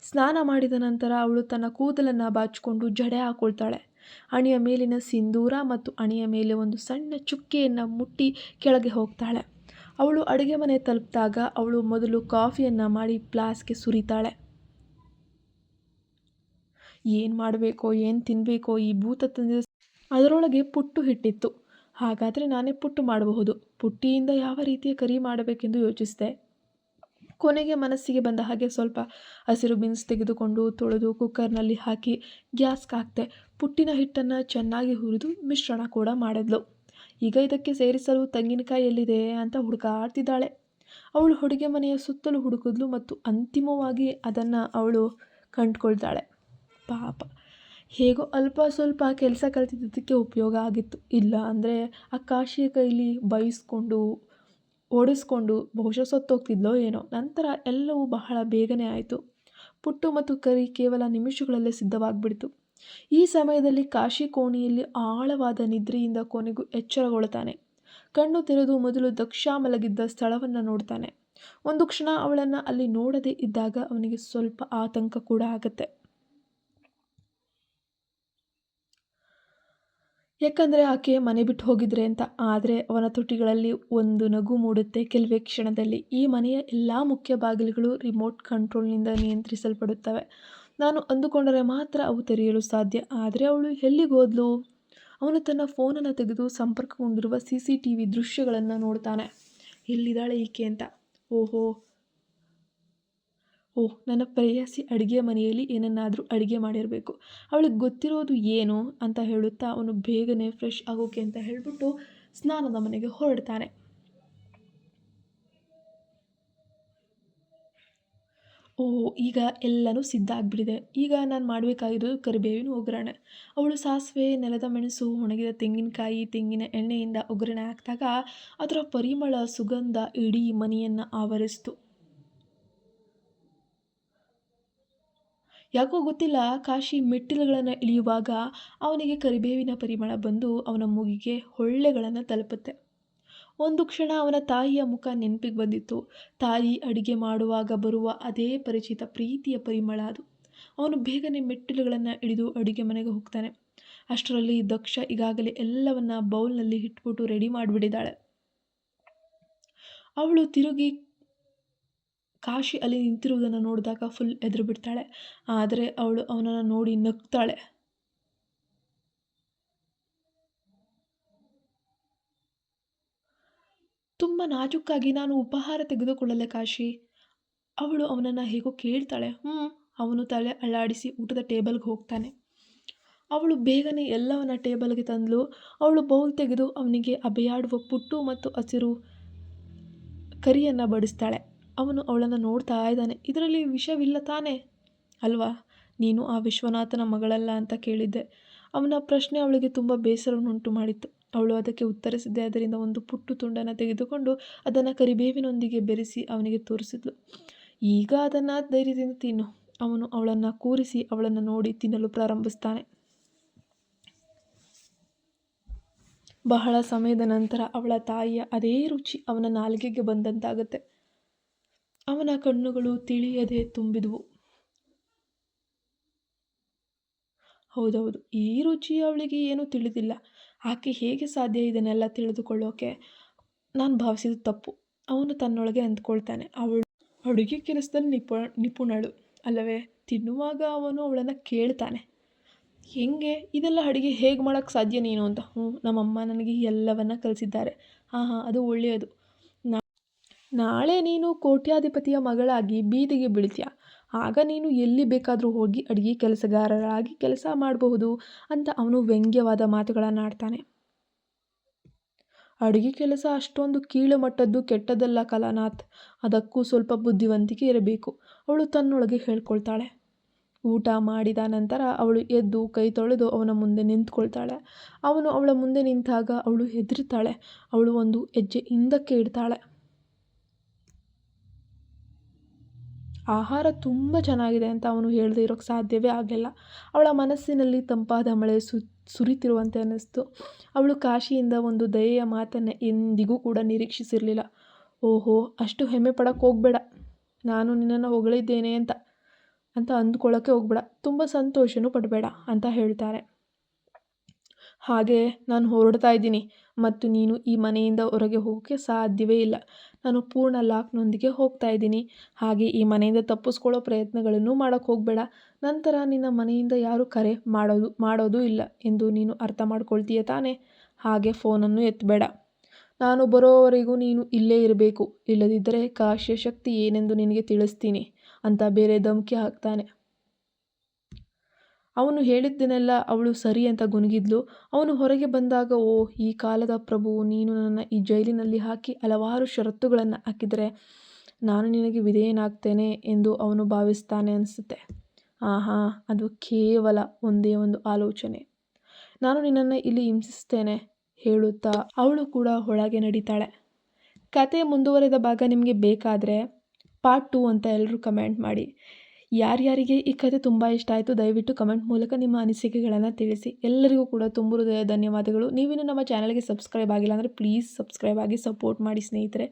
ಸ್ನಾನ ಮಾಡಿದ ನಂತರ ಅವಳು ತನ್ನ ಕೂದಲನ್ನು ಬಾಚಿಕೊಂಡು ಜಡೆ ಹಾಕೊಳ್ತಾಳೆ. ಅಣಿಯ ಮೇಲಿನ ಸಿಂಧೂರ ಮತ್ತು ಅಣಿಯ ಮೇಲೆ ಒಂದು ಸಣ್ಣ ಚುಕ್ಕೆಯನ್ನು ಮುಟ್ಟಿ ಕೆಳಗೆ ಹೋಗ್ತಾಳೆ. ಅವಳು ಅಡುಗೆ ಮನೆ ತಲುಪಿದಾಗ ಅವಳು ಮೊದಲು ಕಾಫಿಯನ್ನು ಮಾಡಿ ಪ್ಲಾಸ್ಗೆ ಸುರಿತಾಳೆ. ಏನು ಮಾಡಬೇಕೋ, ಏನು ತಿನ್ನಬೇಕೋ ಈ ಭೂತ ತಂದಿದ ಅದರೊಳಗೆ ಪುಟ್ಟು ಹಿಟ್ಟಿತ್ತು. ಹಾಗಾದರೆ ನಾನೇ ಪುಟ್ಟು ಮಾಡಬಹುದು. ಪುಟ್ಟಿಯಿಂದ ಯಾವ ರೀತಿಯ ಕರಿ ಮಾಡಬೇಕೆಂದು ಯೋಚಿಸಿದೆ. ಕೊನೆಗೆ ಮನಸ್ಸಿಗೆ ಬಂದ ಹಾಗೆ ಸ್ವಲ್ಪ ಹಸಿರು ಬೀನ್ಸ್ ತೆಗೆದುಕೊಂಡು ತೊಳೆದು ಕುಕ್ಕರ್ನಲ್ಲಿ ಹಾಕಿ ಗ್ಯಾಸ್ಗೆ ಹಾಕ್ತೆ ಪುಟ್ಟಿನ ಹಿಟ್ಟನ್ನು ಚೆನ್ನಾಗಿ ಹುರಿದು ಮಿಶ್ರಣ ಕೂಡ ಮಾಡಿದ್ಲು. ಈಗ ಇದಕ್ಕೆ ಸೇರಿಸಲು ತೆಂಗಿನಕಾಯಿ ಎಲ್ಲಿದೆ ಅಂತ ಹುಡುಕಾಡ್ತಿದ್ದಾಳೆ. ಅವಳು ಅಡುಗೆ ಮನೆಯ ಸುತ್ತಲೂ ಹುಡುಕಿದ್ಲು ಮತ್ತು ಅಂತಿಮವಾಗಿ ಅದನ್ನು ಅವಳು ಕಂಡುಕೊಳ್ತಾಳೆ. ಪಾಪ. ಹೇಗೋ ಅಲ್ಪ ಸ್ವಲ್ಪ ಕೆಲಸ ಕಲ್ತಿದ್ದಕ್ಕೆ ಉಪಯೋಗ ಆಗಿತ್ತು. ಇಲ್ಲ ಅಂದರೆ ಆ ಕಾಶಿಯ ಕೈಲಿ ಬಯಸ್ಕೊಂಡು ಓಡಿಸ್ಕೊಂಡು ಬಹುಶಃ ಸತ್ತೋಗ್ತಿದ್ಲೋ ಏನೋ. ನಂತರ ಎಲ್ಲವೂ ಬಹಳ ಬೇಗನೆ ಆಯಿತು. ಪುಟ್ಟು ಮತ್ತು ಕರಿ ಕೇವಲ ನಿಮಿಷಗಳಲ್ಲೇ ಸಿದ್ಧವಾಗಿಬಿಡ್ತು. ಈ ಸಮಯದಲ್ಲಿ ಕಾಶಿ ಕೋಣೆಯಲ್ಲಿ ಆಳವಾದ ನಿದ್ರೆಯಿಂದ ಕೊನೆಗೂ ಎಚ್ಚರಗೊಳ್ತಾನೆ ಕಣ್ಣು ತೆರೆದು ಮೊದಲು ದಕ್ಷ ಮಲಗಿದ್ದ ಸ್ಥಳವನ್ನು ನೋಡ್ತಾನೆ. ಒಂದು ಕ್ಷಣ ಅವಳನ್ನು ಅಲ್ಲಿ ನೋಡದೇ ಇದ್ದಾಗ ಅವನಿಗೆ ಸ್ವಲ್ಪ ಆತಂಕ ಕೂಡ ಆಗುತ್ತೆ. ಯಾಕಂದರೆ ಆಕೆ ಮನೆ ಬಿಟ್ಟು ಹೋಗಿದ್ರೆ ಅಂತ, ಆದರೆ ಅವನ ತುಟಿಗಳಲ್ಲಿ ಒಂದು ನಗು ಮೂಡುತ್ತೆ ಕೆಲವೇ ಕ್ಷಣದಲ್ಲಿ. ಈ ಮನೆಯ ಎಲ್ಲ ಮುಖ್ಯ ಬಾಗಿಲುಗಳು ರಿಮೋಟ್ ಕಂಟ್ರೋಲ್ನಿಂದ ನಿಯಂತ್ರಿಸಲ್ಪಡುತ್ತವೆ. ನಾನು ಅಂದುಕೊಂಡರೆ ಮಾತ್ರ ಅವು ತೆರೆಯಲು ಸಾಧ್ಯ. ಆದರೆ ಅವಳು ಎಲ್ಲಿಗೋದ್ಲು ಅವನು ತನ್ನ ಫೋನನ್ನು ತೆಗೆದು ಸಂಪರ್ಕಗೊಂಡಿರುವ ಸಿ ಸಿ ಟಿ ವಿ ದೃಶ್ಯಗಳನ್ನು ನೋಡ್ತಾನೆ. ಎಲ್ಲಿದ್ದಾಳೆ ಈಕೆ ಅಂತ. ಓಹೋ. ಓಹ್ ನನ್ನ ಪ್ರೇಯಸಿ ಅಡುಗೆ ಮನೆಯಲ್ಲಿ ಏನನ್ನಾದರೂ ಅಡುಗೆ ಮಾಡಿರಬೇಕು. ಅವಳಿಗೆ ಗೊತ್ತಿರೋದು ಏನು ಅಂತ ಹೇಳುತ್ತಾ ಅವನು ಬೇಗನೆ ಫ್ರೆಶ್ ಆಗೋಕೆ ಅಂತ ಹೇಳಿಬಿಟ್ಟು ಸ್ನಾನದ ಮನೆಗೆ ಹೊರಡ್ತಾನೆ. ಓಹ್, ಈಗ ಎಲ್ಲನೂ ಸಿದ್ಧ ಆಗಿಬಿಟ್ಟಿದೆ. ಈಗ ನಾನು ಮಾಡಬೇಕಾಗಿರೋದು ಕರಿಬೇವಿನ ಒಗ್ಗರಣೆ. ಅವಳು ಸಾಸಿವೆ, ನೆಲದ ಮೆಣಸು, ಒಣಗಿದ ತೆಂಗಿನಕಾಯಿ, ತೆಂಗಿನ ಎಣ್ಣೆಯಿಂದ ಒಗ್ಗರಣೆ ಹಾಕಿದಾಗ ಅದರ ಪರಿಮಳ, ಸುಗಂಧ ಇಡೀ ಮನೆಯನ್ನು ಆವರಿಸ್ತು. ಯಾಕೋ ಗೊತ್ತಿಲ್ಲ, ಕಾಶಿ ಮೆಟ್ಟಿಲುಗಳನ್ನು ಇಳಿಯುವಾಗ ಅವನಿಗೆ ಕರಿಬೇವಿನ ಪರಿಮಳ ಬಂದು ಅವನ ಮೂಗಿಗೆ ಹೊಳ್ಳೆಗಳನ್ನು ತಲುಪುತ್ತೆ. ಒಂದು ಕ್ಷಣ ಅವನ ತಾಯಿಯ ಮುಖ ನೆನಪಿಗೆ ಬಂದಿತ್ತು. ತಾಯಿ ಅಡುಗೆ ಮಾಡುವಾಗ ಬರುವ ಅದೇ ಪರಿಚಿತ ಪ್ರೀತಿಯ ಪರಿಮಳ ಅದು. ಅವನು ಬೇಗನೆ ಮೆಟ್ಟಿಲುಗಳನ್ನು ಹಿಡಿದು ಅಡುಗೆ ಮನೆಗೆ ಹೋಗ್ತಾನೆ. ಅಷ್ಟರಲ್ಲಿ ದಕ್ಷ ಈಗಾಗಲೇ ಎಲ್ಲವನ್ನ ಬೌಲ್ನಲ್ಲಿ ಇಟ್ಬಿಟ್ಟು ರೆಡಿ ಮಾಡಿಬಿಟ್ಟಿದ್ದಾಳೆ. ಅವಳು ತಿರುಗಿ ಕಾಶಿ ಅಲ್ಲಿ ನಿಂತಿರುವುದನ್ನು ನೋಡಿದಾಗ ಫುಲ್ ಎದುರು ಬಿಡ್ತಾಳೆ ಆದರೆ ಅವಳು ಅವನನ್ನು ನೋಡಿ ನಗ್ತಾಳೆ. ತುಂಬ ನಾಜುಕ್ಕಾಗಿ ನಾನು ಉಪಹಾರ ತೆಗೆದುಕೊಳ್ಳಲೆ ಕಾಶಿ. ಅವಳು ಅವನನ್ನು ಹೇಗೋ ಕೇಳ್ತಾಳೆ. ಹ್ಞೂ ಅವನು ತಲೆ ಅಳ್ಳಾಡಿಸಿ ಊಟದ ಟೇಬಲ್ಗೆ ಹೋಗ್ತಾನೆ. ಅವಳು ಬೇಗನೆ ಎಲ್ಲವನ್ನ ಟೇಬಲ್ಗೆ ತಂದಳು ಅವಳು ಬೌಲ್ ತೆಗೆದು ಅವನಿಗೆ ಅಭೆಯಾಡುವ ಪುಟ್ಟು ಮತ್ತು ಹಸಿರು ಕರಿಯನ್ನು ಬಡಿಸ್ತಾಳೆ. ಅವನು ಅವಳನ್ನು ನೋಡ್ತಾ ಇದ್ದಾನೆ. ಇದರಲ್ಲಿ ವಿಷವಿಲ್ಲ ತಾನೇ? ಅಲ್ವಾ? ನೀನು ಆ ವಿಶ್ವನಾಥನ ಮಗಳಲ್ಲ ಅಂತ ಕೇಳಿದ್ದೆ. ಅವನ ಪ್ರಶ್ನೆ ಅವಳಿಗೆ ತುಂಬ ಬೇಸರವನ್ನುಂಟು ಮಾಡಿತ್ತು. ಅವಳು ಅದಕ್ಕೆ ಉತ್ತರಿಸಿದ್ದೆ ಅದರಿಂದ ಒಂದು ಪುಟ್ಟು ತುಂಡನ್ನು ತೆಗೆದುಕೊಂಡು ಅದನ್ನು ಕರಿಬೇವಿನೊಂದಿಗೆ ಬೆರೆಸಿ ಅವನಿಗೆ ತೋರಿಸಿದ್ಲು. ಈಗ ಅದನ್ನು ಧೈರ್ಯದಿಂದ ತಿನ್ನು. ಅವನು ಅವಳನ್ನು ಕೂರಿಸಿ ಅವಳನ್ನು ನೋಡಿ ತಿನ್ನಲು ಪ್ರಾರಂಭಿಸ್ತಾನೆ. ಬಹಳ ಸಮಯದ ನಂತರ ಅವಳ ತಾಯಿಯ ಅದೇ ರುಚಿ ಅವನ ನಾಲ್ಗೆಗೆ ಬಂದಂತಾಗುತ್ತೆ. ಅವನ ಕಣ್ಣುಗಳು ತಿಳಿಯದೆ ತುಂಬಿದವು. ಹೌದೌದು, ಈ ರುಚಿ ಅವಳಿಗೆ ಏನೂ ತಿಳಿದಿಲ್ಲ. ಆಕೆ ಹೇಗೆ ಸಾಧ್ಯ ಇದನ್ನೆಲ್ಲ ತಿಳಿದುಕೊಳ್ಳೋಕೆ? ನಾನು ಭಾವಿಸಿದ್ದು ತಪ್ಪು. ಅವನು ತನ್ನೊಳಗೆ ಅಂದ್ಕೊಳ್ತಾನೆ. ಅವಳು ಅಡುಗೆ ಕೆಲಸದಲ್ಲಿ ನಿಪು, ನಿಪುಣಳು. ಅಲ್ಲವೇ? ತಿನ್ನುವಾಗ ಅವನು ಅವಳನ್ನು ಕೇಳ್ತಾನೆ. ಹೆಂಗೆ? ಇದೆಲ್ಲ ಅಡುಗೆ ಹೇಗೆ ಮಾಡೋಕ್ಕೆ ಸಾಧ್ಯ ನೀನು ಅಂತ. ಹ್ಞೂ, ನಮ್ಮಮ್ಮ ನನಗೆ ಎಲ್ಲವನ್ನ ಕಲಿಸಿದ್ದಾರೆ. ಹಾಂ ಹಾಂ ಅದು ಒಳ್ಳೆಯದು. ನಾಳೆ ನೀನು ಕೋಟ್ಯಾಧಿಪತಿಯ ಮಗಳಾಗಿ ಬೀದಿಗೆ ಬೀಳ್ತೀಯ? ಆಗ ನೀನು ಎಲ್ಲಿ ಬೇಕಾದರೂ ಹೋಗಿ ಅಡುಗೆ ಕೆಲಸಗಾರರಾಗಿ ಕೆಲಸ ಮಾಡಬಹುದು ಅಂತ ಅವನು ವ್ಯಂಗ್ಯವಾದ ಮಾತುಗಳನ್ನು ಆಡ್ತಾನೆ. ಅಡುಗೆ ಕೆಲಸ ಅಷ್ಟೊಂದು ಕೀಳು ಮಟ್ಟದ್ದು ಕೆಟ್ಟದ್ದಲ್ಲ ಕಲಾನಾಥ್. ಅದಕ್ಕೂ ಸ್ವಲ್ಪ ಬುದ್ಧಿವಂತಿಕೆ ಇರಬೇಕು. ಅವಳು ತನ್ನೊಳಗೆ ಹೇಳ್ಕೊಳ್ತಾಳೆ. ಊಟ ಮಾಡಿದ ನಂತರ ಅವಳು ಎದ್ದು ಕೈ ತೊಳೆದು ಅವನ ಮುಂದೆ ನಿಂತ್ಕೊಳ್ತಾಳೆ. ಅವನು ಅವಳ ಮುಂದೆ ನಿಂತಾಗ ಅವಳು ಹೆದರ್ತಾಳೆ. ಅವಳು ಒಂದು ಹೆಜ್ಜೆ ಹಿಂದಕ್ಕೆ ಇಡ್ತಾಳೆ ಆಹಾರ ತುಂಬ ಚೆನ್ನಾಗಿದೆ ಅಂತ ಅವನು ಹೇಳದೆ ಇರೋಕ್ಕೆ ಸಾಧ್ಯವೇ ಆಗಲಿಲ್ಲ. ಅವಳ ಮನಸ್ಸಿನಲ್ಲಿ ತಂಪಾದ ಮಳೆ ಸು, ಸುರಿತಿರುವಂತೆ ಅನ್ನಿಸ್ತು. ಅವಳು ಕಾಶಿಯಿಂದ ಒಂದು ದಯೆಯ ಮಾತನ್ನು ಎಂದಿಗೂ ಕೂಡ ನಿರೀಕ್ಷಿಸಿರಲಿಲ್ಲ. ಓಹೋ, ಅಷ್ಟು ಹೆಮ್ಮೆ ಪಡೋಕ್ಕೆ ಹೋಗಬೇಡ. ನಾನು ನಿನ್ನನ್ನು ಹೊಗಳಿದ್ದೇನೆ ಅಂತ ಅಂತ ಅಂದ್ಕೊಳ್ಳೋಕ್ಕೆ ಹೋಗಬೇಡ. ತುಂಬ ಸಂತೋಷನೂ ಪಡಬೇಡ ಅಂತ ಹೇಳ್ತಾರೆ. ಹಾಗೆ ನಾನು ಹೊರಡ್ತಾ ಇದ್ದೀನಿ. ಮತ್ತು ನೀನು ಈ ಮನೆಯಿಂದ ಹೊರಗೆ ಹೋಗೋಕ್ಕೆ ಸಾಧ್ಯವೇ ಇಲ್ಲ. ನಾನು ಪೂರ್ಣ ಲಾಕ್ನೊಂದಿಗೆ ಹೋಗ್ತಾ ಇದ್ದೀನಿ. ಹಾಗೆ ಈ ಮನೆಯಿಂದ ತಪ್ಪಿಸ್ಕೊಳ್ಳೋ ಪ್ರಯತ್ನಗಳನ್ನು ಮಾಡೋಕ್ಕೆ ಹೋಗಬೇಡ. ನಂತರ ನಿನ್ನ ಮನೆಯಿಂದ ಯಾರು ಕರೆ ಮಾಡೋದು ಮಾಡೋದು ಇಲ್ಲ ಎಂದು ನೀನು ಅರ್ಥ ಮಾಡ್ಕೊಳ್ತೀಯ ತಾನೆ? ಹಾಗೆ ಫೋನನ್ನು ಎತ್ತಬೇಡ. ನಾನು ಬರೋವರೆಗೂ ನೀನು ಇಲ್ಲೇ ಇರಬೇಕು. ಇಲ್ಲದಿದ್ದರೆ ಕಾಶ್ಯ ಶಕ್ತಿ ಏನೆಂದು ನಿನಗೆ ತಿಳಿಸ್ತೀನಿ. ಅಂತ ಬೇರೆ ಧಮಕಿ ಹಾಕ್ತಾನೆ. ಅವನು ಹೇಳಿದ್ದನ್ನೆಲ್ಲ ಅವಳು ಸರಿ ಅಂತ ಗುನುಗಿದ್ಲು ಅವನು ಹೊರಗೆ ಬಂದಾಗ, ಓ, ಈ ಕಾಲದ ಪ್ರಭು, ನೀನು ನನ್ನ ಈ ಜೈಲಿನಲ್ಲಿ ಹಾಕಿ ಹಲವಾರು ಷರತ್ತುಗಳನ್ನು ಹಾಕಿದರೆ ನಾನು ನಿನಗೆ ವಿಧೇಯನಾಗ್ತೇನೆ ಎಂದು ಅವನು ಭಾವಿಸ್ತಾನೆ ಅನಿಸುತ್ತೆ. ಆಹಾ, ಅದು ಕೇವಲ ಒಂದೇ ಒಂದು ಆಲೋಚನೆ. ನಾನು ನಿನ್ನನ್ನು ಇಲ್ಲಿ ಹಿಂಸಿಸ್ತೇನೆ, ಹೇಳುತ್ತಾ ಅವಳು ಕೂಡ ಒಳಗೆ ನಡೀತಾಳೆ. ಕತೆ ಮುಂದುವರೆದ ಭಾಗ ನಿಮಗೆ ಬೇಕಾದರೆ ಪಾರ್ಟ್ ಟೂ ಅಂತ ಎಲ್ಲರೂ ಕಮೆಂಟ್ ಮಾಡಿ. ಯಾರ್ಯಾರಿಗೆ ಈ ಕತೆ ತುಂಬ ಇಷ್ಟ ಆಯಿತು, ದಯವಿಟ್ಟು ಕಮೆಂಟ್ ಮೂಲಕ ನಿಮ್ಮ ಅನಿಸಿಕೆಗಳನ್ನು ತಿಳಿಸಿ. ಎಲ್ಲರಿಗೂ ಕೂಡ ತುಂಬ ಹೃದಯ ಧನ್ಯವಾದಗಳು. ನೀವಿನ್ನು ನಮ್ಮ ಚಾನಲ್ಗೆ ಸಬ್ಸ್ಕ್ರೈಬ್ ಆಗಿಲ್ಲ ಅಂದರೆ ಪ್ಲೀಸ್ ಸಬ್ಸ್ಕ್ರೈಬ್ ಆಗಿ ಸಪೋರ್ಟ್ ಮಾಡಿ ಸ್ನೇಹಿತರೆ.